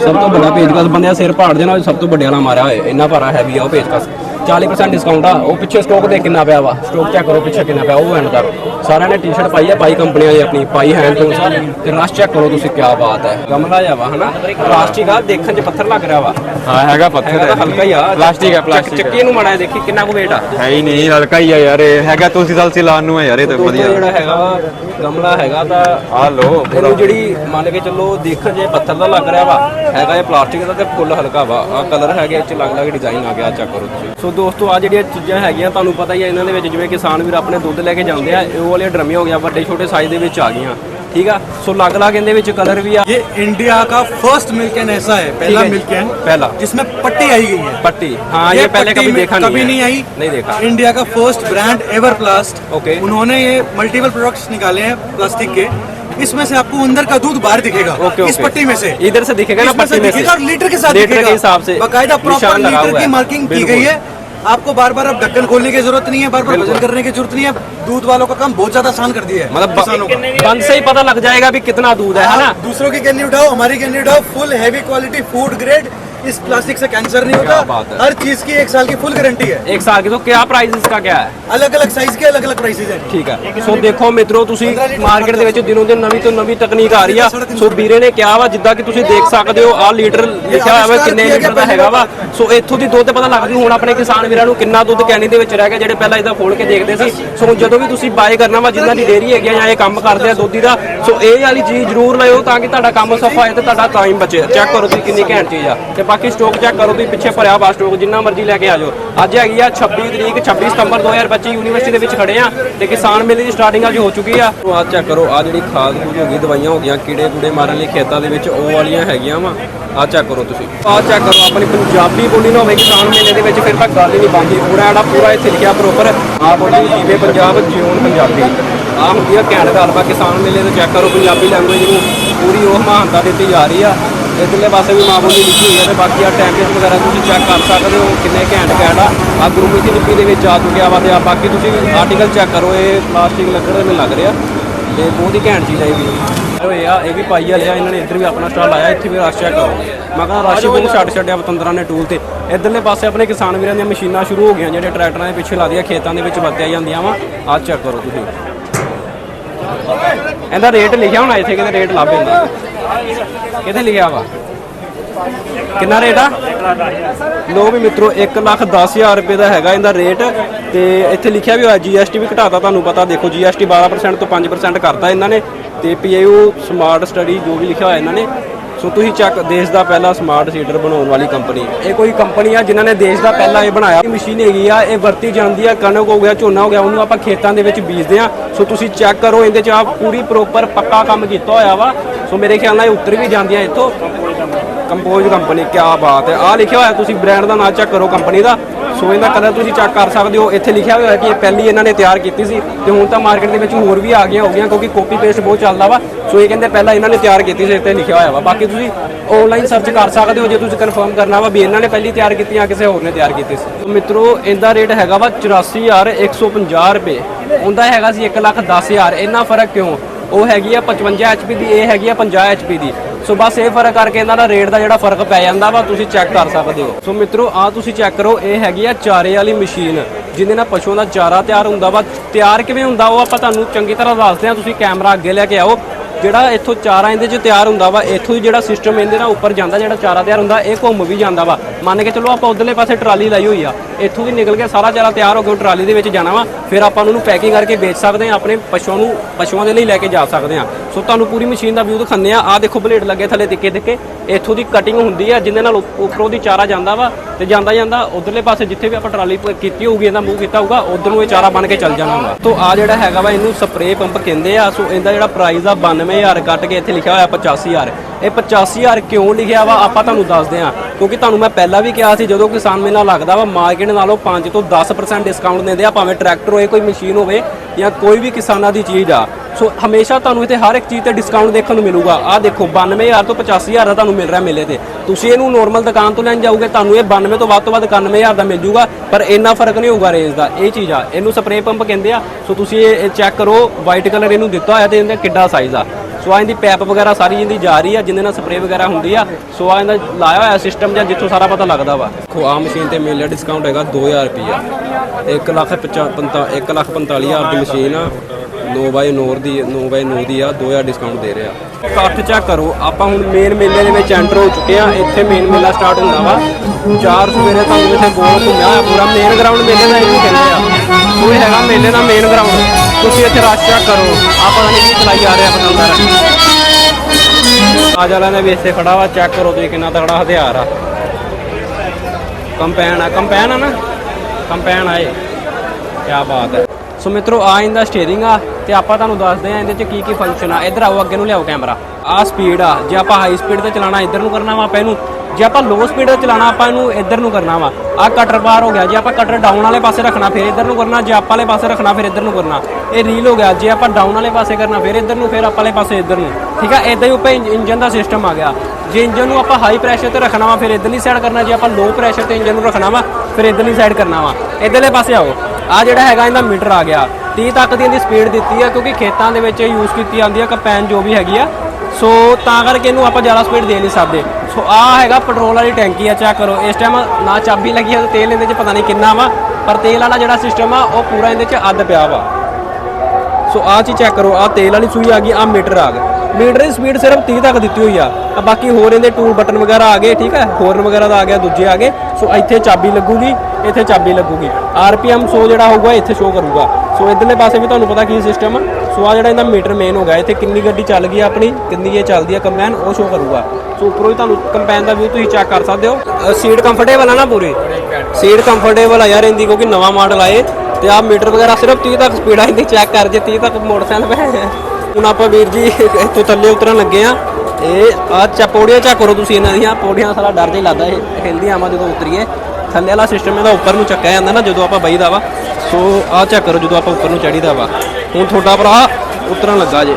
ਸਭ ਤੋਂ ਵੱਡਾ ਪੇਚਕਸ ਬੰਦਿਆ ਸਿਰ ਪਾੜ ਦੇਣਾ ਸਭ ਤੋਂ ਵੱਡੇ ਵਾਲਾ ਮਾਰਿਆ ਹੋਇਆ। ਇੰਨਾ ਭਾਰਾ ਹੈਵੀ ਆ ਉਹ ਪੇਚਕਸ 40% ਡਿਸਕਾਊਂਟ ਆ। ਉਹ ਪਿੱਛੇ ਸਟਾਕ ਦੇ ਕਿੰਨਾ ਪਿਆ ਵਾ? ਸਟਾਕ ਚੈੱਕ ਕਰੋ ਪਿੱਛੇ ਕਿੰਨਾ ਪਿਆ, ਉਹ ਐਂਡ ਤੱਕ ਸਾਰਿਆਂ ਨੇ ਟੀ-ਸ਼ਰਟ ਪਾਈ ਆ, ਪਾਈ ਕੰਪਨੀਆਂ ਦੀ ਆਪਣੀ, ਪਾਈ ਹੈਂਡ ਟੂਲਸ ਤੇ ਰਸ਼ ਚੈੱਕ ਕਰੋ ਤੁਸੀਂ ਕਿਆ ਬਾਤ ਹੈ। ਗਮਲਾ ਜਾ ਵਾ, ਹਨਾ? ਪਲਾਸਟਿਕ ਆ, ਦੇਖਣ 'ਚ ਪੱਥਰ ਲੱਗ ਰਿਹਾ ਵਾ। ਹਾਂ ਹੈਗਾ ਪੱਥਰ ਤਾਂ ਹਲਕਾ ਹੀ ਆ। ਪਲਾਸਟਿਕ ਹੈ ਪਲਾਸਟਿਕ ਚੱਕੀ ਨੂੰ ਮੜਾਇਆ ਦੇਖੀ ਕਿੰਨਾ ਕੁ weight ਆ? ਹੈ ਹੀ ਨਹੀਂ ਹਲਕਾ ਹੀ ਆ ਯਾਰ ਇਹ ਹੈਗਾ ਤੁਸੀਂ ਸਾਲ ਸੀ ਲਾਉਣ ਨੂੰ ਹੈ ਯਾਰ ਇਹ ਤਾਂ ਵਧੀਆ। ਜਿਹੜਾ ਹੈਗਾ ਗਮਲਾ ਹੈਗਾ ਤਾਂ ਆ ਲੋ ਇਹਨੂੰ ਜਿਹੜੀ ਮੰਨ ਕੇ ਚੱਲੋ ਦੇਖਣ ਜੇ ਪੱਥਰ ਦਾ ਲੱਗ ਰਿਹਾ ਵਾ ਹੈਗਾ ਇਹ ਪਲਾਸਟਿਕ ਦਾ ਤੇ ਫੁੱਲ ਹਲਕਾ ਵਾ। ਆ ਕਲਰ ਹੈਗੇ ਇਹ ਚ ਅਲੱਗ ਅਲੱਗ ਡਿਜ਼ਾਈਨ ਆ ਗਿਆ ਚੈੱਕ ਕਰੋ ਤੁਸੀਂ। ਸੋ ਦੋਸਤੋ ਆ ਜਿਹੜੀਆਂ ਚੀਜ਼ਾਂ ਹੈਗੀਆਂ ਤੁਹਾਨੂੰ ਪਤਾ ਹੀ ਆ ਇਹਨਾਂ ਦੇ ਵਿੱਚ ਜਿਵੇਂ ਕਿਸਾਨ ਵੀਰ ਆਪਣੇ ਦੁੱਧ ਲੈ ਕੇ ਜਾਂਦੇ ਆ ਇਹ ਵਾਲੀਆਂ ਡਰਮੀਆਂ ਹੋ ਗਿਆ ਵੱਡੇ ਛੋਟੇ ਸਾਈਜ਼ ਦੇ ਵਿੱਚ ਆ ਗਈਆਂ। ਠੀਕ ਆ ਸੋ ਅਲੱਗ ਅਲੱਗ ਇਹਦੇ ਵਿੱਚ ਕਲਰ ਵੀ ਆ ये इंडिया का फर्स्ट मिल्क कैन ऐसा है पहला है। मिल्क कैन पहला। जिसमें पट्टी आई गई है पट्टी हाँ ये पहले पट्टी कभी में देखा कभी नहीं नहीं है। आई नहीं देखा इंडिया का first brand Everplast okay. उन्होंने ये मल्टीपल प्रोडक्ट्स निकाले हैं प्लास्टिक के इसमें से आपको अंदर का दूध बाहर दिखेगा ओके, इस ओके। पट्टी में से इधर से दिखेगा ना इसमें से पट्टी में से। दिखेगा और लीटर के साथ लीटर के दिखेगा हिसाब से बाकायदा प्रॉपर निशान लगा लीटर हुआ की है। मार्किंग की बिल्कुल। गई है आपको बार बार अब ढक्कन खोलने की ज़रूरत नहीं है बार बार वज़न करने की ज़रूरत नहीं है। दूध वालों का काम बहुत ज़्यादा आसान कर दिया है। मतलब बंद से ही पता लग जाएगा भी कितना दूध है है ना? दूसरों की कैंडी उठाओ हमारी कैंडी उठाओ full heavy quality food grade इस प्लास्टिक से कैंसर नहीं क्या होता बात है। हर चीज की एक साल की फुल गारंटी है एक साल की तो क्या प्राइस इसका क्या है अलग अलग साइज के अलग अलग प्राइसेज हैं ਠੀਕ ਹੈ ਸੋ ਦੇਖੋ ਮਿੱਤਰੋ ਤੁਸੀਂ ਮਾਰਕੀਟ ਦੇ ਵਿੱਚ ਦਿਨੋਂ ਦਿਨ ਨਵੀਂ ਤੋਂ ਨਵੀਂ ਤਕਨੀਕ ਆ ਰਹੀ ਆ ਸੋ ਵੀਰੇ ਨੇ ਕਿਹਾ ਵਾ ਜਿੱਦਾਂ ਕਿ ਤੁਸੀਂ ਦੇਖ ਸਕਦੇ ਹੋ ਆਹ ਲੀਟਰ ਲਿਖਿਆ ਹੋਇਆ ਵਾ ਕਿੰਨੇ ਲੀਟਰ ਦਾ ਹੈਗਾ ਵਾ ਸੋ ਇੱਥੋਂ ਦੀ ਦੁੱਧ ਪਤਾ ਲੱਗ ਜੂ ਹੁਣ ਆਪਣੇ ਕਿਸਾਨ ਵੀਰਾਂ ਨੂੰ ਕਿੰਨਾ ਦੁੱਧ ਕੈਨੀ ਦੇ ਵਿੱਚ ਰਹਿ ਗਿਆ ਜਿਹੜੇ ਪਹਿਲਾਂ ਇਹਦਾ ਖੋਲ ਕੇ ਦੇਖਦੇ ਸੀ ਸੋ ਹੁਣ ਜਦੋਂ ਵੀ ਤੁਸੀਂ ਬਾਏ ਕਰਨਾ ਵਾ ਜਿਨ੍ਹਾਂ ਦੀ ਡੇਅਰੀ ਹੈਗੀ ਆ ਜਾਂ ਇਹ ਕੰਮ ਕਰਦੇ ਆ ਦੁੱਧੀ ਦਾ ਸੋ ਇਹ ਵਾਲੀ ਚੀਜ਼ ਜ਼ਰੂਰ ਲਿਓ ਤਾਂ ਕਿ ਤੁਹਾਡਾ ਕੰਮ ਸਫਾ ਹੋਏ ਤੇ ਤੁਹਾਡਾ ਟਾਈਮ ਬਚੇ ਚੈੱਕ ਕਰੋ ਤੁਸੀਂ ਕਿੰਨੀ ਘੈਂਟ ਚੀਜ਼ ਆ ਤੇ ਬਾਕੀ ਬਾਕੀ ਸਟਾਕ ਚੈੱਕ ਕਰੋ ਤੁਸੀਂ ਪਿੱਛੇ ਭਰਿਆ ਵਾ ਸਟਾਕ ਜਿੰਨਾ ਮਰਜ਼ੀ ਲੈ ਕੇ ਆ ਜਾਓ। ਅੱਜ ਹੈਗੀ ਆ 26 ਤਰੀਕ 26 ਸਤੰਬਰ 2025 ਯੂਨੀਵਰਸਿਟੀ ਦੇ ਵਿੱਚ ਖੜੇ ਆ ਤੇ ਕਿਸਾਨ ਮੇਲੇ ਦੀ ਸਟਾਰਟਿੰਗ ਅੱਜ ਹੋ ਚੁੱਕੀ ਆ। ਆ ਚੈੱਕ ਕਰੋ ਆ ਜਿਹੜੀ ਖਾਦ ਖੂਦ ਹੋ ਗਈ ਦਵਾਈਆਂ ਹੋ ਗਈਆਂ ਕੀੜੇ ਕੂੜੇ ਮਾਰਨ ਲਈ ਖੇਤਾਂ ਦੇ ਵਿੱਚ ਉਹ ਵਾਲੀਆਂ ਹੈਗੀਆਂ ਵਾ। ਆ ਚੈੱਕ ਕਰੋ ਤੁਸੀਂ। ਆ ਚੈੱਕ ਕਰੋ ਆਪਣੀ ਪੰਜਾਬੀ ਬੋਲੀ ਨਾ ਹੋਵੇ ਕਿਸਾਨ ਮੇਲੇ ਦੇ ਵਿੱਚ ਫਿਰ ਤਾਂ ਗੱਲ ਹੀ ਨਹੀਂ ਬਣਦੀ। ਪੂਰਾ ਜਿਹੜਾ ਪੂਰਾ ਇੱਥੇ ਲਿਖਿਆ ਪ੍ਰੋਪਰ ਆ ਬੋਲੀ ਜੀਵੇ ਪੰਜਾਬ ਜਿਉਣ ਪੰਜਾਬੀ। ਆ ਹੁੰਦੀ ਆ ਘੈਂਟ ਗੱਲਬਾਤ ਕਿਸਾਨ ਮੇਲੇ ਤੇ ਚੈੱਕ ਕਰੋ ਪੰਜਾਬੀ ਲੈਂਗੁਏਜ ਨੂੰ ਪੂਰੀ ਉਹ ਮਹਾਨਤਾ ਦਿੱਤੀ ਜਾ ਰਹੀ ਆ। ਇਧਰਲੇ ਪਾਸੇ ਵੀ ਮਾਂ ਬੋਲੀ ਲਿਖੀ ਹੋਈ ਹੈ ਤੇ ਬਾਕੀ ਆ ਟੈਂਪਲੇਟ ਵਗੈਰਾ ਤੁਸੀਂ ਚੈੱਕ ਕਰ ਸਕਦੇ ਹੋ ਕਿੰਨੇ ਘੈਂਟ ਘੈਂਟ ਆ। ਆ ਗੁਰਮੁਖੀ ਲਿਪੀ ਦੇ ਵਿੱਚ ਆ ਚੁੱਕਿਆ ਵਾ ਤੇ ਆ ਬਾਕੀ ਤੁਸੀਂ ਆਰਟੀਕਲ ਚੈੱਕ ਕਰੋ, ਇਹ ਪਲਾਸਟਿਕ ਲੱਕੜ ਦੇ ਮੈਨੂੰ ਲੱਗ ਰਿਹਾ ਤੇ ਬਹੁਤ ਹੀ ਘੈਂਟ ਚੀਜ਼ ਆ ਇਹ ਵੀ। ਹੋਏ ਆ, ਇਹ ਵੀ ਪਾਈ ਵਾਲਿਆ ਇਹਨਾਂ ਨੇ, ਇੱਧਰ ਵੀ ਆਪਣਾ ਸਟਾਲ ਲਾਇਆ, ਇੱਥੇ ਵੀ ਰਸ਼ ਚੈੱਕ ਕਰੋ। ਮੈਂ ਕਹਿੰਦਾ ਰਸ਼ ਬਹੁਤ ਛੱਡ ਛੱਡਿਆ ਪਤੰਦਰਾਂ ਨੇ ਟੂਲ ਤੇ। ਇਧਰਲੇ ਪਾਸੇ ਆਪਣੇ ਕਿਸਾਨ ਵੀਰਾਂ ਦੀਆਂ ਮਸ਼ੀਨਾਂ ਸ਼ੁਰੂ ਹੋ ਗਈਆਂ, ਜਿਹੜੇ ਟਰੈਕਟਰਾਂ ਦੇ ਪਿੱਛੇ ਲਾਦੀਆਂ ਖੇਤਾਂ ਦੇ ਵਿੱਚ ਵਰਤਿਆ ਜਾਂਦੀਆਂ ਵਾ। ਆ ਚੈੱਕ ਕਰੋ ਤੁਸੀਂ। ਇਹਦਾ ਰੇਟ ਲਿਖਿਆ ਹੋਣਾ ਇੱਥੇ ਕਿਤੇ ਰੇਟ ਲੱਭ ਜਾਂਦਾ? ਕਿੱਥੇ ਲਿਖਿਆ ਵਾ? ਕਿੰਨਾ ਰੇਟ ਆ? ਲੋ ਵੀ ਮਿੱਤਰੋ 1 ਲੱਖ 10000 ਰੁਪਏ ਦਾ ਹੈਗਾ ਇਹਦਾ ਰੇਟ ਤੇ ਇੱਥੇ ਲਿਖਿਆ ਵੀ ਹੋਇਆ GST ਵੀ ਘਟਾਤਾ ਤੁਹਾਨੂੰ ਪਤਾ ਦੇਖੋ GST 12% ਤੋਂ 5% ਕਰਤਾ ਇਹਨਾਂ ਨੇ, ਤੇ PAU ਸਮਾਰਟ ਸਟੱਡੀ ਜੋ ਵੀ ਲਿਖਿਆ ਹੋਇਆ ਇਹਨਾਂ ਨੇ ਸੋ ਤੁਸੀਂ ਚੱਕ ਦੇਸ਼ ਦਾ ਪਹਿਲਾ ਸਮਾਰਟ ਸੀਡਰ ਬਣਾਉਣ ਵਾਲੀ ਕੰਪਨੀ ਇਹ ਕੋਈ ਕੰਪਨੀ ਆ ਜਿਨ੍ਹਾਂ ਨੇ ਦੇਸ਼ ਦਾ ਪਹਿਲਾ ਇਹ ਬਣਾਇਆ। ਮਸ਼ੀਨ ਹੈਗੀ ਆ, ਇਹ ਵਰਤੀ ਜਾਂਦੀ ਆ, ਕਣਕ ਹੋ ਗਿਆ, ਝੋਨਾ ਹੋ ਗਿਆ, ਉਹਨੂੰ ਆਪਾਂ ਖੇਤਾਂ ਦੇ ਵਿੱਚ ਬੀਜਦੇ ਆ। ਸੋ ਤੁਸੀਂ ਚੈੱਕ ਕਰੋ, ਇਹਦੇ ਚ ਆ ਪੂਰੀ ਪ੍ਰੋਪਰ ਪੱਕਾ ਕੰਮ ਕੀਤਾ ਹੋਇਆ ਵਾ। ਸੋ ਮੇਰੇ ਖਿਆਲ ਨਾਲ ਇਹ ਉੱਤਰ ਵੀ ਜਾਂਦੀਆਂ ਇੱਥੋਂ। ਕੰਪੋਜ਼ ਕੰਪਨੀ ਕੀ ਬਾਤ ਹੈ। ਆ ਲਿਖਿਆ ਹੋਇਆ, ਤੁਸੀਂ ਬ੍ਰਾਂਡ ਦਾ ਨਾਮ ਚੈੱਕ ਕਰੋ ਕੰਪਨੀ ਦਾ। ਸੋ ਇਹਦਾ ਕਲਰ ਤੁਸੀਂ ਚੈੱਕ ਕਰ ਸਕਦੇ ਹੋ। ਇੱਥੇ ਲਿਖਿਆ ਹੋਇਆ ਕਿ ਇਹ ਪਹਿਲੀ ਇਹਨਾਂ ਨੇ ਤਿਆਰ ਕੀਤੀ ਸੀ ਤੇ ਹੁਣ ਤਾਂ ਮਾਰਕੀਟ ਦੇ ਵਿੱਚ ਹੋਰ ਵੀ ਆ ਗਈਆਂ, ਹੋ ਗਈਆਂ, ਕਿਉਂਕਿ ਕਾਪੀ ਪੇਸਟ ਬਹੁਤ ਚੱਲਦਾ ਵਾ। ਸੋ ਇਹ ਕਹਿੰਦੇ ਪਹਿਲਾਂ ਇਹਨਾਂ ਨੇ ਤਿਆਰ ਕੀਤੀ ਸੀ, ਇੱਥੇ ਲਿਖਿਆ ਹੋਇਆ ਵਾ। ਬਾਕੀ ਤੁਸੀਂ ਆਨਲਾਈਨ ਸਰਚ ਕਰ ਸਕਦੇ ਹੋ, ਜੇ ਤੁਸੀਂ ਕਨਫਰਮ ਕਰਨਾ ਵਾ ਵੀ ਇਹਨਾਂ ਨੇ ਪਹਿਲੀ ਤਿਆਰ ਕੀਤੀ ਜਾਂ ਕਿਸੇ ਹੋਰ ਨੇ ਤਿਆਰ ਕੀਤੀ ਸੀ। ਸੋ ਮਿੱਤਰੋ, ਇਹਦਾ ਰੇਟ ਹੈਗਾ ਵਾ 84150 ਰੁਪਏ। ਉਹਦਾ ਹੈਗਾ ਸੀ 110000 ਇੰਨਾ ਫ਼ਰਕ ਕਿਉਂ? ਉਹ ਹੈਗੀ ਆ 55 HP ਦੀ, ਇਹ ਹੈਗੀ ਆ 50 HP ਦੀ। ਸੋ ਬਸ ਇਹ ਫ਼ਰਕ ਕਰਕੇ ਇਹਨਾਂ ਦਾ ਰੇਟ ਦਾ ਜਿਹੜਾ ਫ਼ਰਕ ਪੈ ਜਾਂਦਾ ਵਾ, ਤੁਸੀਂ ਚੈੱਕ ਕਰ ਸਕਦੇ ਹੋ। ਸੋ ਮਿੱਤਰੋ ਆ ਤੁਸੀਂ ਚੈੱਕ ਕਰੋ, ਇਹ ਹੈਗੀ ਆ ਚਾਰੇ ਵਾਲੀ ਮਸ਼ੀਨ, ਜਿਹਦੇ ਨਾਲ ਪਸ਼ੂਆਂ ਦਾ ਚਾਰਾ ਤਿਆਰ ਹੁੰਦਾ ਵਾ। ਤਿਆਰ ਕਿਵੇਂ ਹੁੰਦਾ ਉਹ ਆਪਾਂ ਤੁਹਾਨੂੰ ਚੰਗੀ ਤਰ੍ਹਾਂ ਦੱਸਦੇ ਹਾਂ, ਤੁਸੀਂ ਕੈਮਰਾ ਅੱਗੇ ਲੈ ਕੇ ਆਓ। ਜਿਹੜਾ ਇੱਥੋਂ ਚਾਰਾ ਇਹਦੇ 'ਚ ਤਿਆਰ ਹੁੰਦਾ ਵਾ, ਇੱਥੋਂ ਹੀ ਜਿਹੜਾ ਸਿਸਟਮ ਇਹਦੇ ਨਾਲ ਉੱਪਰ ਜਾਂਦਾ, ਜਿਹੜਾ ਚਾਰਾ ਤਿਆਰ ਹੁੰਦਾ, ਇਹ ਘੁੰਮ ਵੀ ਜਾਂਦਾ ਵਾ। ਮੰਨ ਕੇ ਚਲੋ ਆਪਾਂ ਉਧਰਲੇ ਪਾਸੇ ਟਰਾਲੀ ਲਾਈ ਹੋਈ ਆ, ਇੱਥੋਂ ਦੀ ਨਿਕਲ ਕੇ ਸਾਰਾ ਚਾਰਾ ਤਿਆਰ ਹੋ ਕੇ ਉਹ ਟਰਾਲੀ ਦੇ ਵਿੱਚ ਜਾਣਾ ਵਾ, ਫਿਰ ਆਪਾਂ ਉਹਨੂੰ ਪੈਕਿੰਗ ਕਰਕੇ ਵੇਚ ਸਕਦੇ ਹਾਂ, ਆਪਣੇ ਪਸ਼ੂਆਂ ਨੂੰ, ਪਸ਼ੂਆਂ ਦੇ ਲਈ ਲੈ ਕੇ ਜਾ ਸਕਦੇ ਹਾਂ। ਸੋ ਤੁਹਾਨੂੰ ਪੂਰੀ ਮਸ਼ੀਨ ਦਾ ਵਿਊ ਦਿਖਾਉਂਦੇ ਆ ਆ ਦੇਖੋ ਬਲੇਡ ਲੱਗੇ ਥੱਲੇ ਤਿੱਕੇ ਤਿੱਕੇ, ਇੱਥੋਂ ਦੀ ਕਟਿੰਗ ਹੁੰਦੀ ਆ, ਜਿਹਦੇ ਨਾਲ ਉੱਪਰੋਂ ਦੀ ਚਾਰਾ ਜਾਂਦਾ ਵਾ ਤੇ ਜਾਂਦਾ ਜਾਂਦਾ ਉਧਰਲੇ ਪਾਸੇ ਜਿੱਥੇ ਵੀ ਆਪਾਂ ਟਰਾਲੀ ਕੀਤੀ ਹੋਊਗੀ, ਇਹਦਾ ਮੂਵ ਕੀਤਾ ਹੋਊਗਾ, ਉਧਰ ਨੂੰ ਇਹ ਚਾਰਾ ਬਣ ਕੇ ਚੱਲ ਜਾਣਾ ਵਾ ਤੋਂ ਆ ਜਿਹੜਾ ਹੈਗਾ ਵਾ, ਇਹਨੂੰ ਸਪਰੇਅ ਪੰਪ ਕਹਿੰਦੇ ਆ। ਸੋ ਇਹਦਾ ਜਿਹੜਾ ਪ੍ਰਾਈਸ ਆ 92000 ਕੱਟ ਕੇ ਇੱਥੇ ਲਿਖਿਆ ਹੋਇਆ 85000 ਇਹ 85000 ਕਿਉਂ ਲਿਖਿਆ ਵਾ? ਆਪਾਂ ਤੁਹਾਨੂੰ ਦੱਸਦੇ ਹਾਂ। ਕਿਉਂਕਿ ਤੁਹਾਨੂੰ ਮੈਂ ਪਹਿਲਾਂ ਵੀ ਕਿਹਾ ਸੀ, ਜਦੋਂ ਕਿਸਾਨ ਮੇਲਾ ਲੱਗਦਾ ਵਾ ਮਾਰਕੀਟ ਨਾਲੋਂ 5 ਤੋਂ 10% ਡਿਸਕਾਊਂਟ ਦਿੰਦੇ ਆ, ਭਾਵੇਂ ਟਰੈਕਟਰ ਹੋਏ, ਕੋਈ ਮਸ਼ੀਨ ਹੋਵੇ, ਜਾਂ ਕੋਈ ਵੀ ਕਿਸਾਨਾਂ ਦੀ ਚੀਜ਼ ਆ। ਸੋ ਹਮੇਸ਼ਾ ਤੁਹਾਨੂੰ ਇੱਥੇ ਹਰ ਇੱਕ ਚੀਜ਼ ਤੇ ਡਿਸਕਾਊਂਟ ਦੇਖਣ ਨੂੰ ਮਿਲੂਗਾ। ਆ ਦੇਖੋ 92000 ਤੋਂ 85000 ਦਾ ਤੁਹਾਨੂੰ ਮਿਲ ਰਿਹਾ ਮੇਲੇ ਤੇ। ਤੁਸੀਂ ਇਹਨੂੰ ਨੋਰਮਲ ਦੁਕਾਨ ਤੋਂ ਲੈਣ ਜਾਓਗੇ, ਤੁਹਾਨੂੰ ਇਹ 92 ਤੋਂ ਵੱਧ ਤੋਂ ਵੱਧ 91000 ਦਾ ਮਿਲ ਜੂਗਾ, ਪਰ ਇੰਨਾ ਫ਼ਰਕ ਨਹੀਂ ਹੋਊਗਾ ਰੇਂਜ ਦਾ। ਇਹ ਚੀਜ਼ ਆ। ਇਹਨੂੰ ਸਪਰੇਅ ਪੰਪ ਕਹਿੰਦੇ ਆ। ਸੋ ਤੁਸੀਂ ਇਹ ਚੈੱਕ ਕਰੋ ਵਾਈਟ ਕਲਰ ਇਹਨੂੰ ਦਿੱਤਾ ਹੋਇਆ ਤੇ ਇਹਦਾ ਕਿੱਡਾ ਸਾਈਜ਼ ਆ। ਸੋ ਆ ਇਹਦੀ ਪੈਪ ਵਗੈਰਾ ਸਾਰੀ ਇਹਦੀ ਜਾ ਰਹੀ ਆ ਜਿੰਦੇ ਨਾਲ ਸਪਰੇਅ ਵਗੈਰਾ ਹੁੰਦੀ ਆ ਸੋ ਆ ਇਹਦਾ ਲਾਇਆ ਹੋਇਆ ਸਿਸਟਮ ਜਾਂ ਜਿੱਥੋਂ ਸਾਰਾ ਪਤਾ ਲੱਗਦਾ ਵਾ। ਦੇਖੋ ਆ ਮਸ਼ੀਨ ਤੇ ਮੇਲੇ ਡਿਸਕਾਊਂਟ ਹੈਗਾ 2000 ਰੁਪਿਆ 1 ਲੱਖ 1 ਲੱਖ 45000 ਦੀ ਮਸ਼ੀਨ ਆ 9 ਬਾਈ 9 ਦੀ 9 ਬਾਈ 9 ਦੀ ਆ 2000 ਡਿਸਕਾਊਂਟ ਦੇ ਰਿਹਾ। ਇਕੱਠ ਚੈੱਕ ਕਰੋ ਆਪਾਂ ਹੁਣ ਮੇਨ ਮੇਲੇ ਦੇ ਵਿੱਚ ਐਂਟਰ ਹੋ ਚੁੱਕੇ ਆ ਇੱਥੇ ਮੇਨ ਮੇਲਾ ਸਟਾਰਟ ਹੁੰਦਾ ਵਾ। 4 ਸਵੇਰੇ ਤੁਹਾਨੂੰ ਇੱਥੇ ਗੋਲ ਘੁੰਮਿਆ ਪੂਰਾ ਮੇਨ ਗਰਾਊਂਡ ਮੇਲੇ ਦਾ ਇਹਨੂੰ ਕਹਿੰਦੇ ਆ। ਉਹ ਹੈਗਾ ਮੇਲੇ ਦਾ ਮੇਨ ਗਰਾਊਂਡ ਤੁਸੀਂ ਇੱਥੇ ਰਸ਼ ਚੈੱਕ ਕਰੋ। ਆਪਾਂ ਨਹੀਂ ਕੀ ਚਲਾਈ ਜਾ ਰਿਹਾ ਪਤੰਦਰ ਆਜ ਵਾਲਿਆਂ ਨੇ ਵੀ ਇੱਥੇ ਖੜਾ ਵਾ ਚੈੱਕ ਕਰੋ ਤੁਸੀਂ ਕਿੰਨਾ ਤਗੜਾ ਹਥਿਆਰ ਆ। ਕੰਪੈਨ ਆ ਕੰਪੈਨ ਆ ਨਾ। ਕੰਪੈਨ ਆਏ ਕੀ ਬਾਤ ਹੈ ਸੋ ਮਿੱਤਰੋ, ਆ ਇਹਦਾ ਸਟੀਅਰਿੰਗ ਆ ਤੇ ਆਪਾਂ ਤੁਹਾਨੂੰ ਦੱਸਦੇ ਆ ਇਹਦੇ ਚ ਕੀ ਕੀ ਫੰਕਸ਼ਨ ਆ। ਇੱਧਰ ਆਓ, ਅੱਗੇ ਨੂੰ ਲਿਆਓ ਕੈਮਰਾ ਆ ਸਪੀਡ ਆ। ਜੇ ਆਪਾਂ ਹਾਈ ਸਪੀਡ ਤੇ ਚਲਾਣਾ ਇੱਧਰ ਨੂੰ ਕਰਨਾ ਵਾ, ਆਪਾਂ ਇਹਨੂੰ ਜੇ ਆਪਾਂ ਲੋ ਸਪੀਡ ਤੇ ਚਲਾਣਾ ਆਪਾਂ ਇਹਨੂੰ ਇੱਧਰ ਨੂੰ ਕਰਨਾ ਵਾ। ਆ ਕਟਰ ਬਾਰ ਹੋ ਗਿਆ, ਜੇ ਆਪਾਂ ਕਟਰ ਡਾਊਨ ਵਾਲੇ ਪਾਸੇ ਰੱਖਣਾ, ਫਿਰ ਇੱਧਰ ਨੂੰ ਕਰਨਾ, ਜੇ ਆਪਾਂ ਵਾਲੇ ਪਾਸੇ ਰੱਖਣਾ, ਫਿਰ ਇੱਧਰ ਨੂੰ ਕਰਨਾ। ਇਹ ਰੀਲ ਹੋ ਗਿਆ, ਜੇ ਆਪਾਂ ਡਾਊਨ ਵਾਲੇ ਪਾਸੇ ਕਰਨਾ, ਫਿਰ ਇੱਧਰ ਨੂੰ, ਫਿਰ ਆਪਾਂ ਵਾਲੇ ਪਾਸੇ ਇੱਧਰ ਨੂੰ। ਠੀਕ ਆ? ਇਦਾਂ ਹੀ ਉੱਪਰ ਇੰਜਨ ਦਾ ਸਿਸਟਮ ਆ ਗਿਆ। ਜੇ ਇੰਜਨ ਨੂੰ ਆਪਾਂ ਹਾਈ ਪ੍ਰੈਸ਼ਰ ਤੇ ਰੱਖਣਾ ਵਾ, ਫਿਰ ਇੱਧਰਲੀ ਸਾਈਡ ਕਰਨਾ, ਜੇ ਆਪਾਂ ਲੋ ਪ੍ਰੈਸ਼ਰ ਤੇ ਇੰਜਨ ਨੂੰ ਰੱਖਣਾ ਵਾ, ਫਿਰ ਇੱਧਰਲੀ ਸਾਈਡ ਕਰਨਾ ਵਾ। ਇੱਧਰਲੇ ਪਾਸੇ ਆਓ। ਆ ਜਿਹੜਾ ਹੈਗਾ, ਇਹਦਾ ਮੀਟਰ ਆ ਗਿਆ। 30 ਤੱਕ ਦੀ ਇਹਦੀ ਸਪੀਡ ਦਿੱਤੀ ਆ, ਕਿਉਂਕਿ ਖੇਤਾਂ ਦੇ ਵਿੱਚ ਯੂਜ਼ ਕੀਤੀ ਜਾਂਦੀ ਆ ਕੰਪੈਨ ਜੋ ਵੀ ਹੈਗੀ ਆ ਸੋ ਤਾਂ ਕਰਕੇ ਇਹਨੂੰ ਆਪਾਂ ਜ਼ਿਆਦਾ ਸਪੀਡ ਦੇ ਨਹੀਂ ਸਕਦੇ। ਸੋ ਆ ਹੈਗਾ ਪੈਟਰੋਲ ਵਾਲੀ ਟੈਂਕੀ ਆ ਚੈੱਕ ਕਰੋ। ਇਸ ਟਾਈਮ ਨਾ ਚਾਬੀ ਲੱਗੀ ਆ ਤੇ ਤੇਲ ਇਹਦੇ 'ਚ ਪਤਾ ਨਹੀਂ ਕਿੰਨਾ ਵਾ, ਪਰ ਤੇਲ ਵਾਲਾ ਜਿਹੜਾ ਸਿਸਟਮ ਆ, ਉਹ ਪੂਰਾ ਇਹਦੇ 'ਚ ਅੱਧ ਪਿਆ ਵਾ। ਸੋ ਆ ਚੀਜ਼ ਚੈੱਕ ਕਰੋ ਆ ਤੇਲ ਵਾਲੀ ਸੂਈ ਆ ਗਈ ਆ ਮੀਟਰ ਆ ਗਿਆ ਮੀਟਰ ਦੀ ਸਪੀਡ ਸਿਰਫ 30 ਤੱਕ ਦਿੱਤੀ ਹੋਈ ਆ। ਆ ਬਾਕੀ ਹੋਰ ਇਹਦੇ ਟੂਲ ਬਟਨ ਵਗੈਰਾ ਆ ਗਏ, ਠੀਕ ਹੈ ਹੋਰਨ ਵਗੈਰਾ ਦਾ ਆ ਗਿਆ, ਦੂਜੇ ਆ ਗਏ। ਸੋ ਇੱਥੇ ਚਾਬੀ ਲੱਗੂਗੀ, ਇੱਥੇ ਚਾਬੀ ਲੱਗੂਗੀ। ਆਰਪੀਐਮ 100 ਜਿਹੜਾ ਹੋਊਗਾ, ਇੱਥੇ ਸ਼ੋ ਕਰੂਗਾ। ਸੋ ਇਧਰਲੇ ਪਾਸੇ ਵੀ ਤੁਹਾਨੂੰ ਪਤਾ ਕੀ ਸਿਸਟਮ ਆ। ਸੋ ਆ ਜਿਹੜਾ ਇਹਦਾ ਮੀਟਰ ਮੇਨ ਹੋ ਗਿਆ, ਇੱਥੇ ਕਿੰਨੀ ਗੱਡੀ ਚੱਲ ਗਈ ਆਪਣੀ, ਕਿੰਨੀ ਇਹ ਚੱਲਦੀ ਹੈ ਕੰਪੈਨ ਉਹ ਸ਼ੋ ਕਰੂਗਾ। ਸੋ ਉੱਪਰੋਂ ਹੀ ਤੁਹਾਨੂੰ ਕੰਬਾਈਨ ਦਾ ਵੀ ਤੁਸੀਂ ਚੈੱਕ ਕਰ ਸਕਦੇ ਹੋ। ਸੀਟ ਕੰਫਰਟੇਬਲ ਆ ਨਾ ਪੂਰੀ? ਸੀਟ ਕੰਫਰਟੇਬਲ ਆ ਯਾਰ ਇਹਦੀ ਕਿਉਂਕਿ ਨਵਾਂ ਮਾਡਲ ਆਏ। ਤੇ ਆ ਮੀਟਰ ਵਗੈਰਾ ਸਿਰਫ 30 ਤੱਕ ਸਪੀਡ ਆ ਇਹਦੀ ਚੈੱਕ ਕਰ ਜੇ 30 ਤੱਕ ਮੋਟਰਸਾਈਕਲ ਪੈ ਹੁਣ ਆਪਾਂ ਵੀਰ ਜੀ, ਇੱਥੋਂ ਥੱਲੇ ਉਤਰਨ ਲੱਗੇ ਆ। ਇਹ ਆ ਚਾ, ਪੌੜੀਆਂ ਚੈੱਕ ਕਰੋ ਤੁਸੀਂ ਇਹਨਾਂ ਦੀਆਂ। ਪੌੜੀਆਂ ਸਾਲਾ ਡਰ ਜਿਹਾ ਲੱਗਦਾ, ਇਹ ਹਿਲਦੀਆਂ ਆਵਾਂ ਜਦੋਂ ਉਤਰੀਏ। ਥੱਲੇ ਵਾਲਾ ਸਿਸਟਮ ਇਹਦਾ ਉੱਪਰ ਨੂੰ ਚੱਕਿਆ ਜਾਂਦਾ ਨਾ ਜਦੋਂ ਆਪਾਂ ਬਈਦਾ ਵਾ, ਸੋ ਆ ਚੈੱਕ ਕਰੋ ਜਦੋਂ ਆਪਾਂ ਉੱਪਰ ਨੂੰ ਚੜੀਦਾ ਵਾ। ਹੁਣ ਤੁਹਾਡਾ ਭਰਾ ਉਤਰਨ ਲੱਗਾ ਜੇ।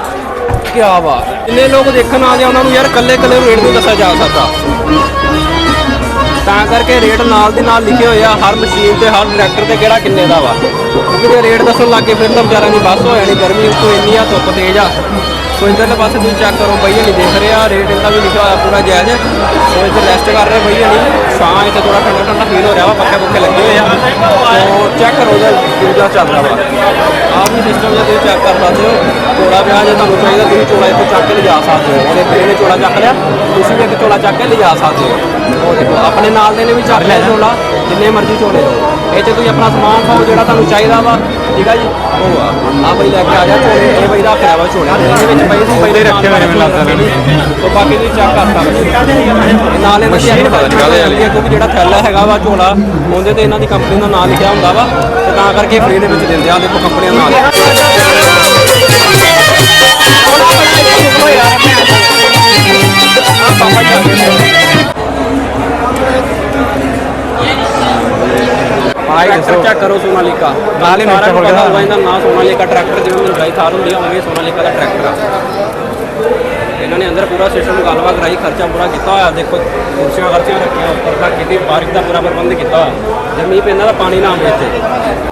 ਕੀ ਵਾ ਇੰਨੇ ਲੋਕ ਦੇਖਣ ਆ ਗਏ ਉਹਨਾਂ ਨੂੰ, ਯਾਰ ਕੱਲੇ ਕੱਲੇ ਰੇਟ ਨਹੀਂ ਦੱਸਿਆ ਜਾ ਸਕਦਾ। ਤਾਂ ਕਰਕੇ ਰੇਟ ਨਾਲ ਦੀ ਨਾਲ ਲਿਖੇ ਹੋਏ ਆ, ਹਰ ਮਸ਼ੀਨ ਤੇ, ਹਰ ਟਰੈਕਟਰ ਤੇ ਕਿਹੜਾ ਕਿੰਨੇ ਦਾ ਵਾ। ਕਿਉਂਕਿ ਜੇ ਰੇਟ ਦੱਸਣ ਲੱਗੇ ਫਿਰ ਤਾਂ ਵਿਚਾਰਿਆਂ ਦੀ ਬੱਸ ਹੋ ਜਾਣੀ, ਗਰਮੀ ਉੱਤੋਂ ਇੰਨੀ ਆ, ਧੁੱਪ ਤੇਜ਼ ਆ। ਸੋ ਇੱਧਰਲੇ ਪਾਸੇ ਤੁਸੀਂ ਚੈੱਕ ਕਰੋ ਬਈਏ ਨਹੀਂ ਦੇਖ ਰਿਹਾ, ਰੇਟ ਇਹਦਾ ਵੀ ਲਿਖਿਆ ਹੋਇਆ ਪੂਰਾ ਜਾਇਜ਼ ਸੋ ਇੱਥੇ ਰੈਸਟ ਕਰ ਰਹੇ ਬਈਏ ਨਹੀਂ। ਛਾਂ ਇੱਥੇ ਥੋੜਾ ਠੰਡਾ ਠੰਡਾ ਫੀਲ ਹੋ ਰਿਹਾ ਵਾ ਪੱਖੇ ਪੁੱਕੇ ਲੱਗੇ ਹੋਏ ਆ। ਸੋ ਚੈੱਕ ਕਰੋ ਜੇ ਦੂਜਾ ਚੱਲ ਰਿਹਾ ਵਾ। ਸਿਸਟਮ ਜੇ ਤੁਸੀਂ ਚੈੱਕ ਕਰ ਸਕਦੇ ਹੋ। ਚੋਲਾ ਵਿਆਹ ਜੇ ਤੁਹਾਨੂੰ ਚਾਹੀਦਾ ਤੁਸੀਂ ਚੋਲਾ ਇੱਥੇ ਚੱਕ ਕੇ ਲਿਜਾ ਸਕਦੇ ਹੋ। ਉਹਦੇ ਨੇ ਚੋਲਾ ਚੱਕ ਲਿਆ ਤੁਸੀਂ ਵੀ ਇੱਕ ਚੋਲਾ ਚੱਕ ਕੇ ਲਿਜਾ ਸਕਦੇ ਹੋ। ਉਹ ਦੇਖੋ ਆਪਣੇ ਨਾਲ ਦੇ ਨੇ ਵੀ ਚੱਕ ਲਿਆ ਚੋਲਾ ਜਿੰਨੇ ਮਰਜ਼ੀ ਚੋਲੇ ਲਓ। ਇਹ 'ਚ ਤੁਸੀਂ ਆਪਣਾ ਸਮਾਨ ਪਾਓ ਜਿਹੜਾ ਤੁਹਾਨੂੰ ਚਾਹੀਦਾ ਵਾ ਠੀਕ ਆ ਜੀ? ਉਹ ਆ। ਆ ਬਈ ਲੈ ਕੇ ਆ ਜਾ ਚੋਲੇ ਇਹ ਬਈ ਰੱਖ ਲਿਆ ਵਾ ਚੋਲਾ ਇਹਦੇ ਵਿੱਚ ਬਈ ਤੁਸੀਂ ਪਹਿਲੇ ਰੱਖੇ ਹੋਏ ਮੈਨੂੰ। ਲੱਗਦਾ ਉਹ ਬਾਕੀ ਤੁਸੀਂ ਚੈੱਕ ਕਰ ਸਕਦੇ ਹੋ। ਨਾਲ ਇਹਨਾਂ ਦੀ ਐਡਵਰਟਾਈਜ਼ਮੈਂਟ ਕਿਉਂਕਿ ਜਿਹੜਾ ਥੈਲਾ ਹੈਗਾ ਵਾ ਝੋਲਾ ਉਹਦੇ ਤੇ ਇਹਨਾਂ ਦੀ ਕੰਪਨੀ ਦਾ ਨਾਮ ਲਿਖਿਆ ਹੁੰਦਾ ਵਾ। ਤੇ ਤਾਂ ਕਰਕੇ ਫ੍ਰੀ ਦੇ ਵਿੱਚ ਦਿੰਦੇ ਆ ਦੇਖੋ ਕੰਪਨੀਆਂ ਨਾਲ ਟਰੈਕਟਰ ਚੈੱਕ ਕਰੋ ਸੋਨਾਲੀਕਾ। ਨਾਲੇ ਪਤਾ ਹੋਊਗਾ ਇਹਦਾ ਨਾਂ ਸੋਨਾਲੀਕਾ ਟਰੈਕਟਰ ਜਿਵੇਂ ਮਹਿੰਗਾਈ ਥਾਰ ਹੁੰਦੀ ਆ ਉਵੇਂ ਸੋਨਾਲੀਕਾ ਦਾ ਟਰੈਕਟਰ ਆ। ਇਹਨਾਂ ਨੇ ਅੰਦਰ ਪੂਰਾ ਸਿਸਟਮ ਗੱਲਬਾਤ ਕਰਾਈ, ਖਰਚਾ ਪੂਰਾ ਕੀਤਾ ਹੋਇਆ, ਦੇਖੋ ਕੁਰਸੀਆਂ ਖਰਚੀਆਂ ਰੱਖੀਆਂ, ਉੱਪਰ ਤੱਕ ਕੀਤੀ, ਬਾਰਿਸ਼ ਦਾ ਪੂਰਾ ਪ੍ਰਬੰਧ ਕੀਤਾ ਹੋਇਆ। ਜੇ ਮੀਂਹ ਪੈਂਦਾ ਤਾਂ ਪਾਣੀ ਨਾ ਆਵੇ ਇੱਥੇ।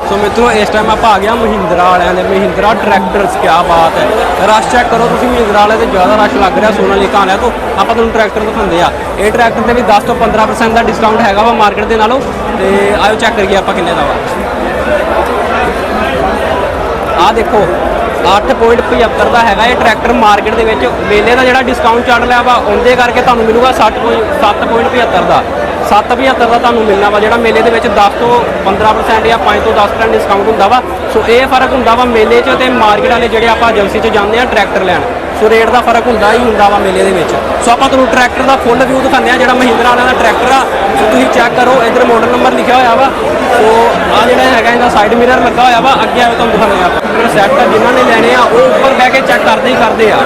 ਸੋ ਮਿੱਤਰੋ, ਇਸ ਟਾਈਮ ਆਪਾਂ ਆ ਗਿਆ ਮਹਿੰਦਰਾ ਵਾਲਿਆਂ ਦੇ, ਮਹਿੰਦਰਾ ਟਰੈਕਟਰਸ ਕੀ ਬਾਤ ਹੈ। ਰਸ਼ ਚੈੱਕ ਕਰੋ ਤੁਸੀਂ, ਮਹਿੰਦਰਾ ਵਾਲੇ ਤੇ ਜ਼ਿਆਦਾ ਰਸ਼ ਲੱਗ ਰਿਹਾ ਸੋਨਾਲੀਕਾ ਵਾਲਿਆਂ ਤੋਂ। ਆਪਾਂ ਤੁਹਾਨੂੰ ਟਰੈਕਟਰ ਦਿਖਾਉਂਦੇ ਆ ਇਹ ਟਰੈਕਟਰ ਤੇ ਵੀ 10 ਤੋਂ 15% ਦਾ ਡਿਸਕਾਊਂਟ ਹੈਗਾ ਵਾ ਮਾਰਕੀਟ ਦੇ ਨਾਲੋਂ। ਤੇ ਆਇਓ ਚੈੱਕ ਕਰੀਏ ਆਪਾਂ ਕਿੰਨੇ ਦਾ ਵਾ। ਆ ਦੇਖੋ 8.75 ਦਾ ਹੈਗਾ ਇਹ ਟਰੈਕਟਰ ਮਾਰਕੀਟ ਦੇ ਵਿੱਚ। ਮੇਲੇ ਦਾ ਜਿਹੜਾ ਡਿਸਕਾਊਂਟ ਚੱਲ ਰਿਹਾ ਵਾ, ਉਹਦੇ ਕਰਕੇ ਤੁਹਾਨੂੰ ਮਿਲੂਗਾ 60.7.75 ਦਾ। 7.75 ਦਾ ਤੁਹਾਨੂੰ ਮਿਲਣਾ ਵਾ, ਜਿਹੜਾ ਮੇਲੇ ਦੇ ਵਿੱਚ 10 ਤੋਂ 15% ਜਾਂ 5 ਤੋਂ 10% ਡਿਸਕਾਊਂਟ ਹੁੰਦਾ ਵਾ। ਸੋ ਇਹ ਫ਼ਰਕ ਹੁੰਦਾ ਵਾ ਮੇਲੇ 'ਚ ਤੇ ਮਾਰਕੀਟ ਵਾਲੇ ਜਿਹੜੇ ਆਪਾਂ ਏਜੰਸੀ 'ਚ ਜਾਂਦੇ ਆ ਟਰੈਕਟਰ ਲੈਣ। ਸੋ ਰੇਟ ਦਾ ਫ਼ਰਕ ਹੁੰਦਾ ਹੀ ਹੁੰਦਾ ਵਾ ਮੇਲੇ ਦੇ ਵਿੱਚ। ਸੋ ਆਪਾਂ ਤੁਹਾਨੂੰ ਟਰੈਕਟਰ ਦਾ ਫੁੱਲ ਵਿਊ ਦਿਖਾਉਂਦੇ ਆ ਜਿਹੜਾ ਮਹਿੰਦਰਾ ਵਾਲਿਆਂ ਦਾ ਟਰੈਕਟਰ ਆ। ਸੋ ਤੁਸੀਂ ਚੈੱਕ ਕਰੋ, ਇਧਰ ਮਾਡਲ ਨੰਬਰ ਲਿਖਿਆ ਹੋਇਆ ਵਾ। ਸੋ ਆ ਜਿਹੜਾ ਹੈਗਾ, ਇਹਦਾ ਸਾਈਡ ਮਿਰਰ ਲੱਗਾ ਹੋਇਆ ਵਾ। ਅੱਗੇ ਆਵੇ ਤੁਹਾਨੂੰ ਦਿਖਾਉਂਦੇ ਆ ਜਿਹੜਾ ਸੈੱਟ ਆ, ਜਿਨ੍ਹਾਂ ਨੇ ਲੈਣੇ ਆ, ਉਹ ਉੱਪਰ ਬਹਿ ਕੇ ਚੈੱਕ ਕਰਦੇ ਹੀ ਕਰਦੇ ਆ।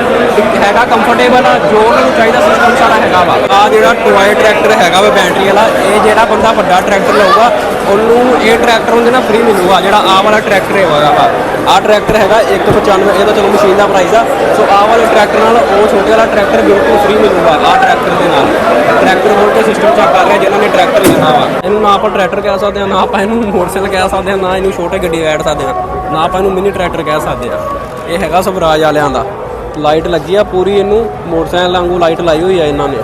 ਹੈਗਾ ਕੰਫਰਟੇਬਲ ਆ, ਜੋ ਉਹਨਾਂ ਨੂੰ ਚਾਹੀਦਾ ਸਿਸਟਮ ਸਾਰਾ ਹੈਗਾ ਵਾ। ਆ ਜਿਹੜਾ ਟੋਏ ਟਰੈਕਟਰ ਹੈਗਾ ਵਾ ਬੈਟਰੀ ਵਾਲਾ, ਇਹ ਜਿਹੜਾ ਬੰਦਾ ਵੱਡਾ ਟਰੈਕਟਰ ਲਊਗਾ ਉਹਨੂੰ ਇਹ ਟਰੈਕਟਰ ਹੁੰਦੇ ਨਾ ਫ੍ਰੀ ਮਿਲੂਗਾ, ਜਿਹੜਾ ਆ ਵਾਲਾ ਟਰੈਕਟਰ ਹੈਗਾ ਵਾ ਆ ਟਰੈਕਟਰ ਹੈਗਾ 195 ਇਹ ਤਾਂ ਚਲੋ ਮਸ਼ੀਨ ਦਾ ਪ੍ਰਾਈਸ ਆ। ਸੋ ਆ ਵਾਲੇ ਟਰੈਕਟਰ ਨਾਲ ਉਹ ਛੋਟੇ ਵਾਲਾ ਟਰੈਕਟਰ ਬਿਲਕੁਲ ਫ੍ਰੀ ਮਿਲੂਗਾ ਆ ਟਰੈਕਟਰ ਦੇ ਨਾਲ। ਟਰੈਕਟਰ ਬੋਲ ਸਿਸਟਮ ਚੈੱਕ ਕਰ ਰਿਹਾ ਜਿਨ੍ਹਾਂ ਨੇ ਟਰੈਕਟਰ ਲੈਣਾ ਵਾ। ਇਹਨੂੰ ਨਾ ਆਪਾਂ ਟਰੈਕਟਰ ਕਹਿ ਸਕਦੇ ਹਾਂ, ਨਾ ਆਪਾਂ ਇਹਨੂੰ ਮੋਟਰਸਾਈਕਲ ਕਹਿ ਸਕਦੇ ਹਾਂ, ਨਾ ਇਹਨੂੰ ਛੋਟੇ ਗੱਡੀ ਕਹਿ ਸਕਦੇ ਹਾਂ। ਨਾ ਆਪਾਂ ਇਹਨੂੰ ਮਿੰਨੀ ਟਰੈਕਟਰ ਕਹਿ ਸਕਦੇ ਹਾਂ। ਇਹ ਹੈਗਾ ਸਵਰਾਜ ਵਾਲਿਆਂ ਦਾ। ਲਾਈਟ ਲੱਗੀ ਆ ਪੂਰੀ ਇਹਨੂੰ, ਮੋਟਰਸਾਈਕਲ ਵਾਂਗੂ ਲਾਈਟ ਲਾਈ ਹੋਈ ਆ ਇਹਨਾਂ ਨੇ।